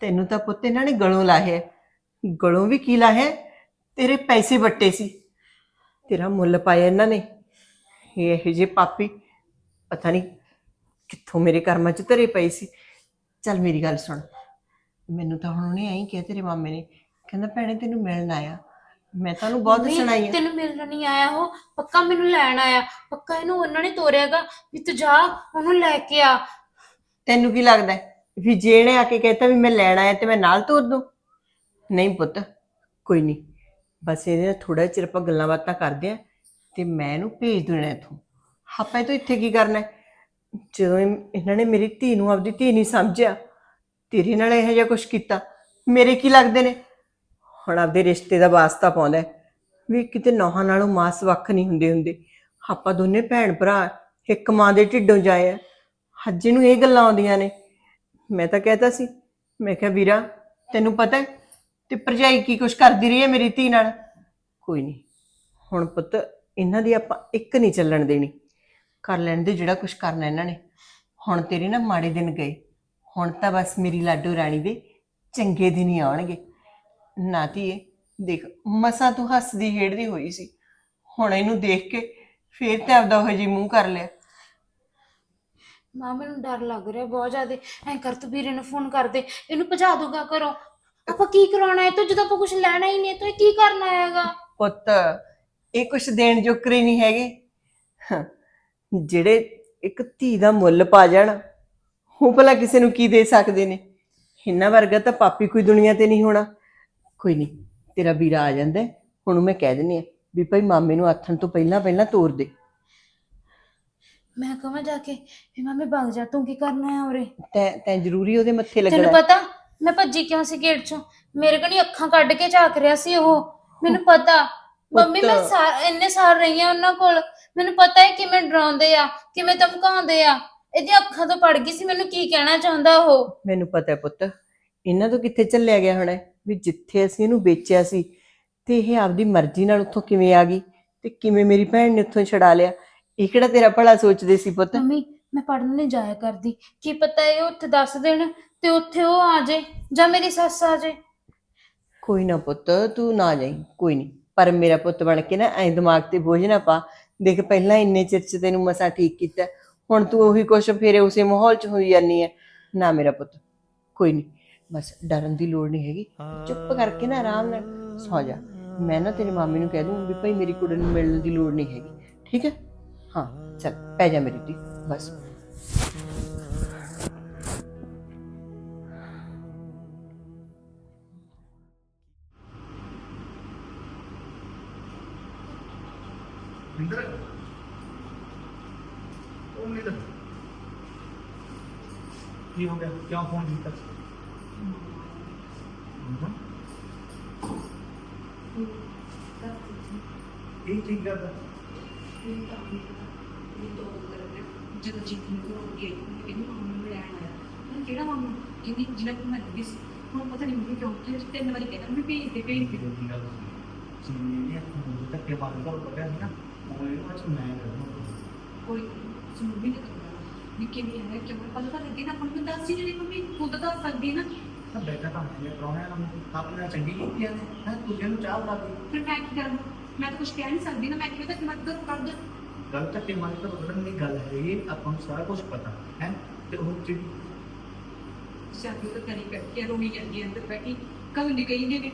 ਤੈਨੂੰ ਤਾਂ ਪੁੱਤ ਇਹਨਾਂ ਨੇ ਗਲੋਂ ਲਾਹਿਆ। ਗਲੋਂ ਵੀ ਕੀ ਲਾਹਿਆ? ਤੇਰੇ ਪੈਸੇ ਵੱਟੇ ਸੀ। ਤੇਰਾ ਮੁੱਲ ਪਾਇਆ ਇਹਨਾਂ ਨੇ। ਇਹ ਇਹੋ ਜਿਹੇ ਪਾਪੀ ਪਤਾ ਨਹੀਂ ਕਿੱਥੋਂ ਮੇਰੇ ਕਰਮਾਂ 'ਚ ਧਰੇ ਪਏ ਸੀ। ਚੱਲ ਮੇਰੀ ਗੱਲ ਸੁਣ। ਮੈਨੂੰ ਤਾਂ ਹੁਣ ਉਹਨੇ ਐਂ ਕਿਹਾ ਤੇਰੇ ਮਾਮੇ ਨੇ ਕਹਿੰਦਾ ਭੈਣੇ ਤੈਨੂੰ ਮਿਲਣ ਆਇਆ। ਮੈਂ ਤੁਹਾਨੂੰ ਬਹੁਤ ਮੰਮੀ, ਸੁਣਾਈ ਆ। ਤੈਨੂੰ ਮਿਲਣ ਨਹੀਂ ਆਇਆ ਉਹ ਪੱਕਾ ਮੈਨੂੰ ਲੈਣ ਆਇਆ। ਪੱਕਾ ਇਹਨੂੰ ਉਹਨਾਂ ਨੇ ਤੋਰਿਆਗਾ ਵੀ ਤੂੰ ਜਾ ਉਹਨੂੰ ਲੈ ਕੇ ਆ। ਤੈਨੂੰ ਕੀ ਲੱਗਦਾ ਹੈ? ਵੀ ਜੇ ਇਹਨੇ ਆ ਕੇ ਕਹਿਤਾ ਵੀ ਮੈਂ ਲੈਣ ਆਇਆ ਤੇ ਮੈਂ ਨਾਲ ਤੋਰ ਦੂੰ? ਨਹੀਂ ਪੁੱਤ ਕੋਈ ਨਹੀਂ। ਬਸ ਇਹਦੇ ਨਾਲ ਥੋੜਾ ਚਿਰ ਆਪਾਂ ਗੱਲਾਂ ਬਾਤਾਂ ਕਰਦੇ ਆ ਤੇ ਮੈਂ ਇਹਨੂੰ ਭੇਜ ਦੇਣਾ ਇਥੋਂ। ਆਪਾਂ ਇਹ ਤੋਂ ਇੱਥੇ ਕੀ ਕਰਨਾ ਹੈ? ਜਦੋਂ ਇਹ- ਇਹਨਾਂ ਨੇ ਮੇਰੀ ਧੀ ਨੂੰ ਆਪਦੀ ਧੀ ਨਹੀਂ ਸਮਝਿਆ, ਤੇਰੇ ਨਾਲ ਇਹੋ ਜਿਹਾ ਕੁਝ ਕੀਤਾ, ਮੇਰੇ ਕੀ ਲੱਗਦੇ ਨੇ? ਹੁਣ ਆਪਦੇ ਰਿਸ਼ਤੇ ਦਾ ਵਾਸਤਾ ਪਾਉਂਦਾ ਹੈ। ਵੀ ਕਿਤੇ ਨੌਹਾਂ ਨਾਲੋਂ ਮਾਸ ਵੱਖ ਨਹੀਂ ਹੁੰਦੇ ਹੁੰਦੇ। ਆਪਾਂ ਦੋਨੇ ਭੈਣ ਭਰਾ, ਇੱਕ ਮਾਂ ਦੇ ਢਿੱਡੋਂ ਜਾਏ ਆ। ਹੱਜੇ ਨੂੰ ਇਹ ਗੱਲਾਂ ਆਉਂਦੀਆਂ ਨੇ। ਮੈਂ ਤਾਂ ਕਹਿਤਾ ਸੀ, ਮੈਂ ਕਿਹਾ, ਵੀਰਾ, ਤੈਨੂੰ ਪਤਾ ਹੈ ਤੇ ਭਰਜਾਈ ਕੀ ਕੁਛ ਕਰਦੀ ਰਹੀ ਹੈ ਮੇਰੀ ਧੀ ਨਾਲ? ਕੋਈ ਨਹੀਂ, ਹੁਣ ਪੁੱਤ, ਇਹਨਾਂ ਦੀ ਆਪਾਂ ਇੱਕ ਨਹੀਂ ਚੱਲਣ ਦੇਣੀ। ਕਰ ਲੈਣ ਦੇ ਜਿਹੜਾ ਕੁਛ ਕਰਨਾ ਇਹਨਾਂ ਨੇ। ਹੁਣ ਤੇਰੇ ਨਾ ਮਾੜੇ ਦਿਨ ਗਏ। ਹੁਣ ਤਾਂ ਬਸ ਮੇਰੀ ਲਾਡੋ ਰਾਣੀ ਦੇ ਚੰਗੇ ਦਿਨ ਹੀ ਆਉਣਗੇ। ਨਾ ਧੀਏ ਦੇਖ ਮਸਾਂ ਤੂੰ ਹੱਸਦੀ ਖੇਡਦੀ ਹੋਈ ਸੀ। ਹੁਣ ਇਹਨੂੰ ਦੇਖ ਕੇ ਫੇਰ ਤੇ ਆਪਦਾ ਉਹ ਜੀ ਮੂੰਹ ਕਰ ਲਿਆ। ਮਾਂ ਮੈਨੂੰ ਡਰ ਲੱਗ ਰਿਹਾ ਬਹੁਤ ਜ਼ਿਆਦਾ। ਐਂ ਕਰ ਤੂੰ ਵੀਰੇ ਨੂੰ ਫੋਨ ਕਰ ਦੇ। ਇਹਨੂੰ ਭਜਾ ਦੂਗਾ ਕਰੋ ਆਪਾਂ ਕੀ ਕਰਾਉਣਾ? ਹੈ ਤੂੰ ਜਦੋਂ ਆਪਾਂ ਕੁਝ ਲੈਣਾ ਹੀ ਨਹੀਂ ਤੂੰ ਕੀ ਕਰਨਾ ਹੈਗਾ? ਪੁੱਤ ਇਹ ਕੁਛ ਦੇਣ ਜੋਕਰੇ ਨਹੀਂ ਹੈਗੇ। ਜਿਹੜੇ ਇੱਕ ਧੀ ਦਾ ਮੁੱਲ ਪਾ ਜਾਣ ਉਹ ਭਲਾ ਕਿਸੇ ਨੂੰ ਕੀ ਦੇ ਸਕਦੇ ਨੇ? ਇਹਨਾਂ ਵਰਗਾ ਤਾਂ ਪਾਪੀ ਕੋਈ ਦੁਨੀਆ ਤੇ ਨਹੀਂ ਹੋਣਾ। ਕੋਈ ਨਹੀਂ ਤੇਰਾ ਵੀਰਾ ਆ ਜਾਂਦਾ ਹੁਣ ਮੈਂ ਕਹਿ ਦਿੰਨੀ ਆ ਵੀ ਭਾਈ ਮਾਮੇ ਨੂੰ ਆਥਣ ਤੋਂ ਪਹਿਲਾਂ ਪਹਿਲਾਂ ਤੋਰ ਦੇ। ਮੈਂ ਕਹਾਂ ਜਾ ਕੇ ਵੀ ਮਾਮੇ ਭੱਗ ਜਾ ਤੂੰ ਕੀ ਕਰਨਾ ਹੈ ਉਰੇ? ਤੈਂ ਤੈਂ ਜ਼ਰੂਰੀ ਉਹਦੇ ਮੱਥੇ ਤੈਨੂੰ ਲੱਗਣਾ ਪਤਾ ਮੈਂ ਭੱਜੀ ਕਿਉਂ ਸੀ ਗੇਟ ਚੋਂ? ਮੇਰੇ ਕਣੀ ਅੱਖਾਂ ਕੱਢ ਕੇ ਝਾਕ ਰਿਹਾ ਸੀ ਉਹ। ਮੈਨੂੰ ਪਤਾ ਮੰਮੀ ਮੈਂ। ਸਾਰ ਇੰਨੇ ਸਾਲ ਰਹੀ ਆ ਉਹਨਾਂ ਕੋਲ। ਮੈਨੂੰ ਪਤਾ ਹੈ ਕਿਵੇਂ ਡਰਾਉਂਦੇ ਆ ਕਿਵੇਂ ਧਮਕਾਉਂਦੇ ਆ। ਇਹਦੀਆਂ ਅੱਖਾਂ ਤੋਂ ਪੜ ਗਈ ਸੀ ਮੈਨੂੰ ਕੀ ਕਹਿਣਾ ਚਾਹੁੰਦਾ ਉਹ? ਮੈਨੂੰ ਪਤਾ ਹੈ ਪੁੱਤ ਇਹਨਾਂ ਤੋਂ ਕਿੱਥੇ ਚੱਲਿਆ ਗਿਆ ਹੋਣਾ ਹੈ? ਵੀ ਜਿੱਥੇ ਅਸੀਂ ਇਹਨੂੰ ਵੇਚਿਆ ਸੀ ਤੇ ਇਹ ਆਪਦੀ ਮਰਜ਼ੀ ਨਾਲ ਉੱਥੋਂ ਕਿਵੇਂ ਆ ਗਈ? ਤੇ ਕਿਵੇਂ ਮੇਰੀ ਭੈਣ ਨੇ ਉੱਥੋਂ ਛਡਾ ਲਿਆ? ਇਹ ਕਿਹੜਾ ਤੇਰਾ ਭਲਾ ਸੋਚਦੇ ਸੀ ਪੁੱਤ? ਮੰਮੀ ਮੈਂ ਪੜਨ ਨਹੀਂ ਜਾਇਆ ਕਰਦੀ। ਕੀ ਪਤਾ ਇਹ ਉੱਥੇ ਦੱਸ ਦੇਣ ਤੇ ਉੱਥੇ ਉਹ ਆ ਜਾਏ ਜਾਂ ਮੇਰੀ ਸੱਸ ਆ ਜਾਏ ਕੋਈ ਨਾ ਪੁੱਤ ਤੂੰ ਨਾ ਜਾਈਂ ਕੋਈ ਨਹੀਂ। ਪਰ ਮੇਰਾ ਪੁੱਤ ਬਣ ਕੇ ਨਾ ਐਂ ਦਿਮਾਗ ਤੇ ਬੋਝ ਨਾ ਪਾ ਦੇਖ ਪਹਿਲਾਂ ਇੰਨੇ ਚਿਰ ਚ ਤੈਨੂੰ ਮਸਾ ਠੀਕ ਕੀਤਾ, ਹੁਣ ਤੂੰ ਉਹੀ ਕੁਛ ਫੇਰੇ ਉਸੇ ਮਾਹੌਲ ਚ ਹੋਈ ਜਾਨੀ ਹੈ ਨਾ ਮੇਰਾ ਪੁੱਤ, ਕੋਈ ਨਹੀਂ ਬਸ ਡਰਨ ਦੀ ਲੋੜ ਨਹੀਂ ਹੈਗੀ, ਚੁੱਪ ਕਰਕੇ ਨਾ ਆਰਾਮ ਨਾਲ ਸੌ ਜਾ। ਮੈਂ ਨਾ ਤੇਰੇ ਮਾਮੀ ਨੂੰ ਕਹਿ ਦੂੰ ਵੀ ਭਾਈ ਮੇਰੀ ਕੁੜੀ ਨੂੰ ਮਿਲਣ ਦੀ ਲੋੜ ਨਹੀਂ ਹੈਗੀ, ਠੀਕ ਹੈ ਹਾਂ, ਚੱਲ, ਪੈ ਜਾ ਮੇਰੀ ਧੀ, ਬਸ। ਕਿਉਂ ਫੋਨ ਕੀਤਾ? ਇਹ ਠੀਕ ਕਰਦਾ ਜਦੋਂ ਜੀਤ ਨੂੰ ਹੋ। ਗਈ ਇਹਨੂੰ ਮਾਮਾ ਨੂੰ ਲੈਣ ਆਇਆ ਮੈਂ ਕਿਹੜਾ ਮਾਮਾ ਕਹਿੰਦੀ ਜਿਹੜਾ ਕਿ ਮੈਂ ਲੱਗੀ ਸੀ? ਹੁਣ ਪਤਾ ਨਹੀਂ ਮੈਨੂੰ ਕਿਉਂ ਕਿ ਤਿੰਨ ਵਾਰੀ ਕਹਿੰਦਾ ਮੈਂ ਭੇਜ ਦੇ ਭੇਜ ਦੇ ਦੀ ਗੱਲ ਸੀ ਜੀ ਇਹ ਤੁਹਾਨੂੰ ਤੱਕ ਕੇ ਬਾਅਦ ਕੋਲ ਪੜਿਆ ਸੀ ਨਾ ਉਹ ਇਹ ਵਿੱਚ ਮੈਂ ਕਰਦਾ ਕੋਈ ਸੁਣ ਵੀ ਨਹੀਂ ਵੀ ਕਿਵੇਂ ਹੈ ਹੈ, ਪਤਾ ਤਾਂ ਲੱਗੇ ਨਾ ਹੁਣ ਮੈਂ ਦੱਸ ਹੀ ਨਹੀਂ ਮੰਮੀ ਖੁਦ ਦੱਸ ਸਕਦੀ ਨਾ। ਤਾਂ ਬੈਠਾ ਤਾਂ ਇਹ ਪ੍ਰਾਹੁਣੇ ਨਾਲ ਆਪਣੇ ਚੰਗੀ ਕੀਤੀ ਆ। ਹੈ ਤੂੰ ਜਿਹਨੂੰ ਚਾਹ ਬਣਾ ਦੇ। ਫਿਰ ਮੈਂ ਕੀ ਕਰਾਂ? ਮੈਂ ਤਾਂ ਕੁਝ ਕਹਿ ਨਹੀਂ ਸਕਦੀ ਨਾ ਮੈਂ ਕਿਵੇਂ ਤੱਕ ਮਦਦ ਕਰ ਦੇ ਗੱਲ ਤਾਂ ਕਿ ਮਨ ਤੋਂ ਬਦਲਣ ਦੀ ਗੱਲ ਹੈ ਇਹ ਆਪਾਂ ਨੂੰ ਸਾਰਾ ਕੁਝ ਪਤਾ ਹੈ? ਤੇ ਉਹ ਜਿਹੜੀ ਸ਼ਾਦੀ ਤਾਂ ਕਰੀ ਕਰਕੇ ਰੋਣੀ ਜਾਂਦੀ ਹੈ ਅੰਦਰ ਬੈਠੀ ਕੱਲ ਨਹੀਂ ਗਈ ਨੇ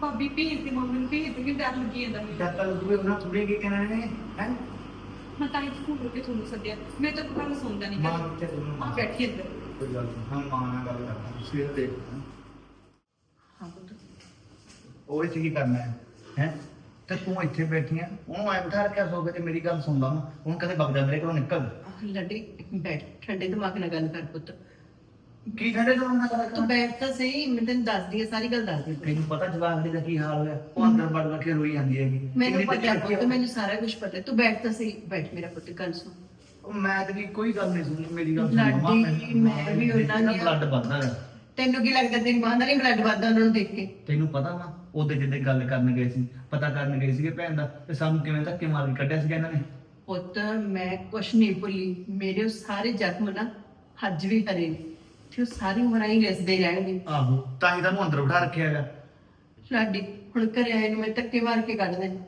ਭਾਬੀ ਭੇਜ ਦੇ ਮੰਮੀ ਨੂੰ ਭੇਜ ਦੇ ਕਿ ਡਰ ਲੱਗੀ ਜਾਂਦਾ। ਮੈਨੂੰ ਜਦ ਤੱਕ ਦੂਏ ਉਹਨਾਂ ਥੋੜੇ ਕੀ ਕਹਿਣਾ ਨੇ ਹੈ? ਮੈਂ ਤਾਂ ਇਹ ਫੋਨ ਕੇ ਤੁਹਾਨੂੰ ਸੱਦਿਆ। ਮੈਂ ਤਾਂ ਕੋਈ ਗੱਲ ਸੁਣਦਾ ਨਹੀਂ ਮਾਂ ਗਾ ਕਿੱਥੇ ਤੂੰ ਆ ਬੈਠੀ ਅੰਦਰ ਕੋਈ ਗੱਲ ਨਹੀਂ ਹਾਂ ਮਾਂ ਨਾਲ ਗੱਲ ਕਰਦਾ ਸਵੇਰ ਦੇਖ ਹਾਂ ਪੁੱਤ। ਉਹ ਇੱਥੇ ਕੀ ਕਰਨਾ ਹੈ? ਹੈ? ਤੇ ਤੂੰ ਇੱਥੇ ਬੈਠੀ ਆ। ਉਹਨੂੰ ਐ ਬਿਠਾ ਰੱਖਿਆ ਸੋਫੇ ਤੇ ਮੇਰੀ ਗੱਲ ਸੁਣਦਾ ਨਾ। ਉਹਨੂੰ ਕਦੇ ਬਗਦਾ ਮੇਰੇ ਕੋਲੋਂ ਨਿਕਲ। ਲੱਡੇ ਬੈਠ ਠੰਡੇ ਦਿਮਾਗ ਨਾਲ ਗੱਲ ਕਰ ਪੁੱਤ। ਕੀ ਠੰਡੇ ਤੋਂ ਨਾ ਕਰ ਤੂੰ ਬੈਠ ਤਾਂ ਸਹੀ ਮੈਂ ਤੈਨੂੰ ਦੱਸਦੀ ਆ ਸਾਰੀ ਗੱਲ ਦੱਸਦੀ ਤੈਨੂੰ ਪਤਾ ਜਵਾਬ ਦੇ ਦਾ ਕੀ ਹਾਲ ਹੋਇਆ? ਉਹ ਅੰਦਰ ਵੜ ਵੜ ਕੇ ਰੋਈ ਜਾਂਦੀ ਹੈਗੀ। ਮੈਨੂੰ ਪਤਾ ਪੁੱਤ। ਮੈਨੂੰ ਸਾਰਾ ਕੁਝ ਪਤਾ ਤੂੰ ਬੈਠ ਤਾਂ ਸਹੀ ਬੈਠ ਮੇਰਾ ਪੁੱਤ ਗੱਲ ਸੁਣ। ਉਹ ਮੈਂ ਤੇ ਕੋਈ ਗੱਲ ਨਹੀਂ ਸੁਣੀ ਮੇਰੀ ਗੱਲ ਸੁਣ। ਮੰਮਾ, ਮੈਂ ਵੀ ਉਹਨਾਂ ਨਾ ਬਲੱਡ ਹੈ ਤੈਨੂੰ ਕੀ ਲੱਗਦਾ ਤੇਰੀ ਮਾਂ ਦਾ ਨਹੀਂ ਬਲੱਡ ਵੱਧਦਾ ਉਹਨਾਂ ਨੂੰ ਦੇਖ ਕੇ? ਤੈਨੂੰ ਪਤਾ ਵਾ ਉਹਦੇ ਜਿੱਦੇ ਗੱਲ ਕਰਨ ਗਏ ਸੀ ਪਤਾ ਕਰਨ ਗਏ ਸੀਗੇ ਭੈਣ ਦਾ ਤੇ ਸਾਨੂੰ ਕਿਵੇਂ ਧੱਕੇ ਮਾਰ ਕੇ ਕੱਢਿਆ ਸੀਗਾ ਇਹਨਾਂ ਨੇ? ਪੁੱਤ ਮੈਂ ਕੁਛ ਨਹੀਂ ਭੁੱਲੀ। ਮੇਰੇ ਸਾਰੇ ਜ਼ਖਮ ਨਾ ਅੱਜ ਵੀ ਹਰੇ ਉਹ ਸਾਰੀ ਉਮਰ ਹੀ ਰਿਸਦੇ ਰਹਿਣਗੇ। ਆਹੋ ਤਾਂ ਹੀ ਤੁਹਾਨੂੰ ਅੰਦਰ ਬਿਠਾ ਰੱਖਿਆ ਹੈਗਾ। ਲਾਡੀ ਹੁਣ ਘਰੇ ਆਏ ਨੂੰ ਮੈਂ ਧੱਕੇ ਮਾਰ ਕੇ ਕੱਢ ਦੇ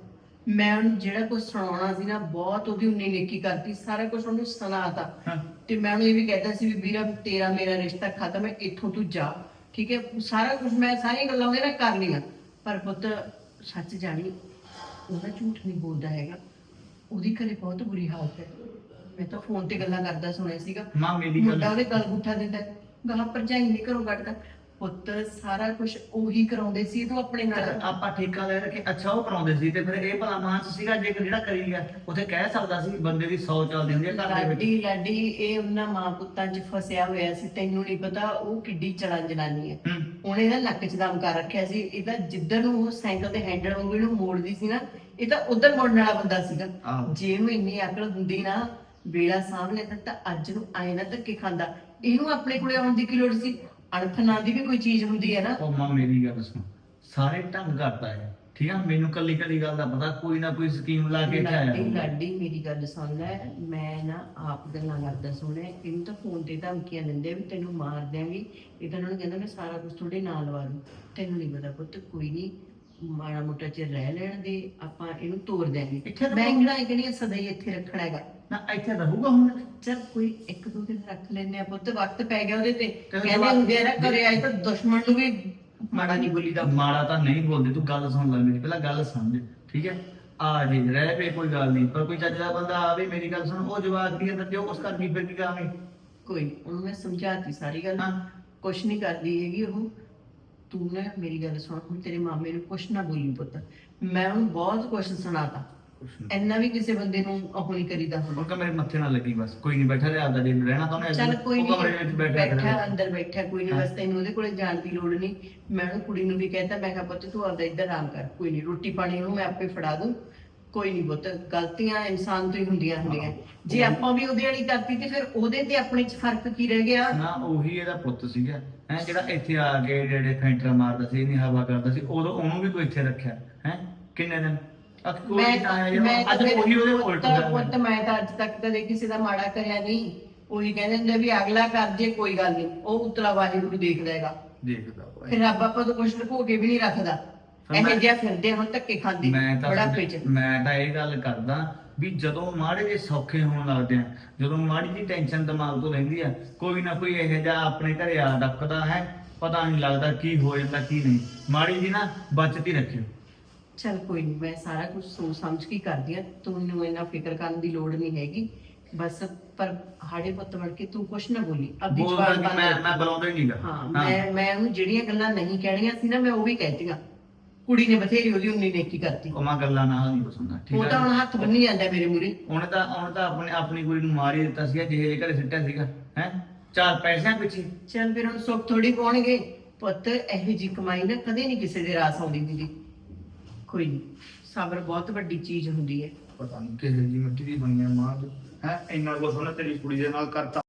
ਮੈਂ ਉਹਨੂੰ ਜਿਹੜਾ ਕੁਝ ਸੁਣਾਉਣਾ ਸੀ ਨਾ ਬਹੁਤ ਉਹਦੀ ਉਨੀ ਨੇਕੀ ਕਰਤੀ ਸਾਰਾ ਕੁਝ ਉਹਨੂੰ ਸੁਣਾਤਾ। ਹਾਂ। ਤੇ ਮੈਂ ਉਹਨੂੰ ਇਹ ਵੀ ਕਹਿੰਦਾ ਸੀ ਵੀ ਵੀਰਾ ਤੇਰਾ ਮੇਰਾ ਰਿਸ਼ਤਾ ਖਤਮ ਹੈ ਇੱਥੋਂ ਤੂੰ ਜਾ। ਠੀਕ ਹੈ? ਸਾਰਾ ਕੁਝ ਮੈਂ ਸਾਰੀਆਂ ਗੱਲਾਂ ਉਹਦੇ ਨਾਲ ਕਰ ਲਈਆਂ। ਪਰ ਪੁੱਤ ਸੱਚ ਜਾਣੀ ਉਹਦਾ ਝੂਠ ਨਹੀਂ ਬੋਲਦਾ ਹੈਗਾ। ਉਹਦੀ ਘਰੇ ਬਹੁਤ ਬੁਰੀ ਹਾਲਤ ਹੈ। ਮੈਂ ਤਾਂ ਫੋਨ ਤੇ ਗੱਲਾਂ ਕਰਦਾ ਸੁਣਿਆ ਸੀਗਾ। ਮਾਂ ਮੇਰੀ ਮੁੰਡਾ ਗੱਲ ਉਹਦੇ ਗਲ ਗੁੱਠਾ ਦਿੰਦਾ ਗਾਹ ਭਰਜਾਈ ਨਹੀਂ ਘਰੋਂ ਕੱਢਦਾ। ਪੁੱਤ ਸਾਰਾ ਕੁਝ ਉਹੀ ਕਰਾਉਂਦੇ ਸੀ ਤੂੰ ਆਪਣੇ ਨਾਲ ਆਪਾਂ ਠੇਕਾ ਲੈ ਰੱਖੇ ਅੱਛਾ ਉਹ ਕਰਾਉਂਦੇ ਸੀ ਤੇ ਫਿਰ ਇਹ ਭਲਾ ਮਾਨਸ ਸੀਗਾ ਜੇ ਜਿਹੜਾ ਕਰੀ ਗਿਆ ਉਥੇ ਕਹਿ ਸਕਦਾ ਸੀ ਬੰਦੇ ਦੀ 100 ਚੱਲਦੀ ਹੁੰਦੀ ਹੈ ਘਰ ਦੇ ਵਿੱਚ। ਲਾਡੀ ਲਾਡੀ ਇਹ ਉਹਨਾਂ ਮਾਂ ਪੁੱਤਾਂ 'ਚ ਫਸਿਆ ਹੋਇਆ ਸੀ ਤੈਨੂੰ ਨਹੀਂ ਪਤਾ ਉਹ ਕਿੱਡੀ ਚੜਾਂ ਜਨਾਨੀ ਹੈ। ਉਹਨੇ ਨਾ ਲੱਕ 'ਚ ਦਮ ਕਰ ਰੱਖਿਆ ਸੀ ਇਹਦਾ ਜਿੱਧਰ ਨੂੰ ਉਹ ਸਾਈਕਲ ਦੇ ਹੈਂਡਲ ਵਾਂਗੂ ਇਹਨੂੰ ਮੋੜਦੀ ਸੀ ਨਾ ਇਹ ਤਾਂ ਉਧਰ ਮੋੜਨ ਵਾਲਾ ਬੰਦਾ ਸੀਗਾ। ਜੇ ਉਹਨੂੰ ਇੰਨੀ ਅਕਲ ਹੁੰਦੀ ਨਾ ਵੇਲਾ ਲੈਂਦਾ ਤਾਂ ਅੱਜ ਨੂੰ ਆਏ ਨਾ ਧੱਕੇ ਖਾਂਦਾ। ਇਹਨੂੰ ਆਪਣੇ ਕੋਲੇ ਆਉਣ ਦੀ ਕੀ ਲੋੜ ਸੀ? ਅਣਖ ਨਾਂ ਦੀ ਵੀ ਕੋਈ ਚੀਜ਼ ਹੁੰਦੀ ਹੈ ਨਾ। ਉਹ ਮਾਂ ਮੇਰੀ ਗੱਲ ਸੁਣ। ਸਾਰੇ ਢੰਗ ਕਰਦਾ ਹੈ ਠੀਕ ਆ? ਮੈਨੂੰ ਕੱਲੀ ਕੱਲੀ ਗੱਲ ਦਾ ਪਤਾ ਕੋਈ ਨਾ ਕੋਈ ਸਕੀਮ ਲਾ ਕੇ ਇੱਥੇ ਆਇਆ ਲਾਡੀ। ਲਾਡੀ ਮੇਰੀ ਗੱਲ ਸੁਣ ਲੈ ਮੈਂ ਨਾ ਆਪ ਗੱਲਾਂ ਕਰਦਾ ਸੁਣਿਆ ਇਹਨੂੰ ਤਾਂ ਫੋਨ ਤੇ ਧਮਕੀਆਂ ਦਿੰਦੇ ਆ ਵੀ ਤੈਨੂੰ ਮਾਰ ਦਿਆਂਗੇ। ਇਹ ਤਾਂ ਉਹਨਾਂ ਨੂੰ ਕਹਿੰਦਾ ਮੈਂ ਸਾਰਾ ਕੁਝ ਤੁਹਾਡੇ ਨਾਲ ਲਵਾ ਦੂੰ। ਤੈਨੂੰ ਨਹੀਂ ਪਤਾ ਪੁੱਤ ਕੋਈ ਨਹੀਂ ਮਾੜਾ ਮੋਟਾ ਚਿਰ ਰਹਿ ਲੈਣ ਦੇ ਆਪਾਂ ਇਹਨੂੰ ਤੋੜ ਦਿਆਂਗੇ। ਇੱਥੇ ਤਾਂ ਮੈਂ ਕਿਹੜਾ ਇਹ ਕਿਹੜੀਆਂ ਸਦਾ ਹੀ ਇੱਥੇ ਰੱਖਣਾ ਹੈਗਾ। ਨਾ ਇੱਥੇ ਰਹੂਗਾ ਹੁਣ। ਚਲ ਕੋਈ ਇੱਕ ਦੋ ਦਿਨ ਰੱਖ ਲੈਨੇ ਆ ਪੁੱਤ ਵਕਤ ਪੈ ਗਿਆ ਉਹਦੇ ਤੇ। ਕਹਿੰਦੇ ਹੁੰਦੇ ਆ ਨਾ ਘਰੇ ਆਏ ਤਾਂ ਦੁਸ਼ਮਣ ਨੂੰ ਵੀ ਮਾੜਾ ਨਹੀਂ ਬੋਲੀਦਾ। ਮਾੜਾ ਤਾਂ ਨਹੀਂ ਬੋਲਦੇ ਤੂੰ ਗੱਲ ਸੁਣ ਲੈ ਮੇਰੀ ਪਹਿਲਾਂ ਗੱਲ ਸਮਝ ਠੀਕ ਹੈ? ਆ ਜੇ ਰਹਿ ਪਏ ਕੋਈ ਗੱਲ ਨਹੀਂ। ਪਰ ਕੋਈ ਚੱਜ ਦਾ ਬੰਦਾ ਆਵੇ ਮੇਰੀ ਗੱਲ ਸੁਣ ਉਹ ਜਵਾਬ ਦੀ ਅੰਦਰ ਜੋ ਕੁਛ ਕਰਨੀ ਫਿਰ ਕੀ ਕਰਾਂਗੇ ਕੋਈ ਉਹਨੂੰ ਮੈਂ ਸਮਝਾਤੀ ਸਾਰੀ ਗੱਲ। ਹਾਂ। ਕੁਛ ਨਹੀਂ ਕਰਦੀ ਹੈਗੀ ਉਹ। ਤੂੰ ਨਾ ਮੇਰੀ ਗੱਲ ਸੁਣ ਹੁਣ ਤੇਰੇ ਮਾਮੇ ਨੂੰ ਕੁਛ ਨਾ ਬੋਲੀ ਪੁੱਤ। ਮੈਂ ਉਹਨੂੰ ਬਹੁਤ ਕੁਛ ਸੁਣਾਤਾ। ਇੰਨਾ ਵੀ ਕਿਸੇ ਬੰਦੇ ਨੂੰ ਉਹ ਨਹੀਂ ਕਰੀਦਾ ਉਹ ਹੁੰਦਾ ਕਹ ਮੇਰੇ ਮੱਥੇ ਨਾਲ ਲੱਗੀ ਬਸ ਕੋਈ ਨਹੀਂ ਬੈਠਾ ਰਿਹਾ ਆਪਦਾ ਦਿਨ ਰਹਿਣਾ ਤਾਂ ਉਹਨੇ ਚੱਲ ਕੋਈ ਉਹ ਕਮਰੇ ਵਿੱਚ ਨਹੀਂ ਬੈਠਾ ਬੈਠਾ। ਅੰਦਰ ਬੈਠਾ ਕੋਈ ਨਹੀਂ। ਬਸ ਤੈਨੂੰ ਉਹਦੇ ਕੋਲੇ ਜਾਣ ਦੀ ਲੋੜ ਨਹੀਂ। ਮੈਂ ਉਹਨੂੰ ਕੁੜੀ ਨੂੰ ਵੀ ਕਹਿੰਦਾ ਮੈਂ ਕਿਹਾ ਪੁੱਤ ਤੂੰ ਆਪਦਾ ਇੱਧਰ ਆਰਾਮ ਕਰ ਕੋਈ ਨਹੀਂ ਰੋਟੀ ਪਾਣੀ ਉਹਨੂੰ ਮੈਂ ਆਪੇ ਫੜਾ ਦੂੰ। ਕੋਈ ਨਹੀਂ ਪੁੱਤ ਗਲਤੀਆਂ ਇਨਸਾਨ ਤੋਂ ਹੀ ਹੁੰਦੀਆਂ ਹੁੰਦੀਆਂ। ਜੇ ਆਪਾਂ ਵੀ ਉਹਦੇ ਵਾਲੀ ਕਰਤੀ ਤੇ ਫਿਰ ਉਹਦੇ ਤੇ ਆਪਣੇ ਚ ਫ਼ਰਕ ਕੀ ਰਹਿ ਗਿਆ? ਨਾ ਉਹੀ ਇਹਦਾ ਪੁੱਤ ਸੀਗਾ। ਹੈ ਜਿਹੜਾ ਇੱਥੇ ਆ ਕੇ ਜਿਹੜੇ ਫੈਂਟਰ ਮਾਰਦਾ ਸੀ ਨਹੀਂ ਹਵਾ ਕਰਦਾ ਸੀ ਉਦੋਂ ਉਹਨੂੰ ਵੀ ਕੋਈ ਇੱਥੇ ਰੱਖਿਆ। ਹੈ ਕਿੰਨੇ ਦਿਨ? ਅੱਜ ਕੋਈ ਮੈਂ ਨਹੀਂ ਆਇਆ ਮੈਂ ਤਾਂ ਅੱਜ ਫਿਰ ਉਹੀ ਉਹਦੇ ਉਲਟ ਪੁੱਤ- ਹੋਇਆ ਪੁੱਤ ਮੈਂ ਤਾਂ ਅੱਜ ਤੱਕ ਕਦੇ ਕਿਸੇ ਦਾ ਮਾੜਾ ਕਰਿਆ ਨਹੀਂ। ਉਹੀ ਕਹਿੰਦੇ ਹੁੰਦੇ ਵੀ ਅਗਲਾ ਕਰ ਜੇ ਕੋਈ ਗੱਲ ਨਹੀਂ। ਉਹ ਉਤਲਾ ਵਾਹਿਗੁਰੂ ਦੇਖਦਾ ਹੈਗਾ। ਦੇਖਦਾ ਵਾ। ਫਿਰ ਰੱਬ ਆਪਾਂ ਤੋਂ ਕੁਝ ਲੁਕੋ ਕੇ ਵੀ ਨਹੀਂ ਰੱਖਦਾ। ਫਿਰ ਇਹ ਮੈਂ- ਜਿਹਾ ਫਿਰਦੇ ਹੁਣ ਧੱਕੇ ਖਾਂਦੇ ਮੈਂ ਤਾਂ ਬੁਢਾਪੇ ਚ ਮੈਂ ਤਾਂ ਇਹ ਗੱਲ ਕਰਦਾ ਵੀ ਜਦੋਂ ਮਾੜੇ ਜਿਹੇ ਸੌਖੇ ਹੋਣ ਲੱਗਦੇ ਆ ਜਦੋਂ ਮਾੜੀ ਜਿਹੀ ਟੈਨਸ਼ਨ ਦਿਮਾਗ ਤੋਂ ਰਹਿੰਦੀ ਆ ਕੋਈ ਨਾ ਕੋਈ ਇਹੋ ਜਿਹਾ ਆਪਣੇ ਘਰੇ ਆ ਡੱਕਦਾ ਹੈ ਪਤਾ ਨਹੀਂ ਲੱਗਦਾ ਕੀ ਹੋ ਜਾਂਦਾ ਕੀ ਨਹੀਂ। ਮਾੜੀ ਜੀ ਨਾ ਬਚਤ ਹੀ ਰੱਖਿਓ। ਚਲ ਕੋਈ ਨਹੀਂ ਮੈਂ ਸਾਰਾ ਕੁਝ ਸੋਚ ਸਮਝ ਕੇ ਹੀ ਕਰਦੀ ਆ ਤੂੰ ਮੈਨੂੰ ਇੰਨਾ ਫਿਕਰ ਕਰਨ ਦੀ ਲੋੜ ਨਹੀਂ ਹੈਗੀ। ਬਸ ਪਰ ਹਾੜੇ ਪੁੱਤ ਵੜ ਕੇ ਤੂੰ ਕੁਛ ਨਾ ਬੋਲੀ ਆਪਦੀ ਬੋਲਦਾ ਜ਼ੁਬਾਨ ਕਿ ਬੰਦ ਮੈਂ। ਮੈਂ ਬੁਲਾਉਂਦਾ ਹੀ ਨਹੀਂਗਾ ਹਾਂ ਮੈਂ ਮੈਂ ਉਹਨੂੰ ਜਿਹੜੀਆਂ ਗੱਲਾਂ ਨਹੀਂ ਕਹਿਣੀਆਂ ਸੀ ਨਾ ਮੈਂ ਉਹ ਵੀ ਕਹਿਤੀਆਂ। ਕੁੜੀ ਨੇ ਬਥੇਰੀ ਉਹਦੀ ਉਨੀ ਨੇਕੀ ਕਰਤੀ। ਉਹ ਮੈਂ ਗੱਲਾਂ ਨਾਲ ਨਹੀਂ ਪਸੰਦ ਠੀਕ ਉਹ ਤਾਂ ਹੈ ਹੁਣ ਹੱਥ ਬੰਨੀ ਜਾਂਦਾ ਮੇਰੇ ਮੂਰੇ ਉਹਨੇ ਤਾਂ ਉਹਨੇ ਤਾਂ ਆਪਣੇ ਆਪਣੀ ਕੁੜੀ ਨੂੰ ਮਾਰ ਹੀ ਦਿੱਤਾ ਸੀਗਾ ਜਿਹੇ ਘਰੇ ਸਿੱਟਿਆ ਸੀਗਾ ਹੈ? ਚਾਰ ਪੈਸਿਆਂ ਪਿੱਛੇ। ਚੱਲ ਫਿਰ ਹੁਣ ਸੁੱਖ ਥੋੜੀ ਪਾਉਣਗੇ। ਪੁੱਤ ਇਹੋ ਜੀ ਕਮਾਈ ਨਾ ਕਦੇ ਨਹੀਂ ਕਿਸੇ ਦੇ ਰਾਸ ਆਉਂਦੀ ਦੀਦੀ। ਕੋਈ ਨਹੀਂ ਸਬਰ ਬਹੁਤ ਵੱਡੀ ਚੀਜ਼ ਹੁੰਦੀ ਹੈ। ਪਤਾ ਨਹੀਂ ਕਿਹੋ ਜੀ ਮਿੱਟੀ ਦੀ ਬਣੀ ਆ ਮਾਂ ਹੈ, ਇੰਨਾ ਕੁਛ ਉਹਨੇ ਤੇਰੀ ਕੁੜੀ ਦੇ ਨਾਲ ਕਰਤਾ।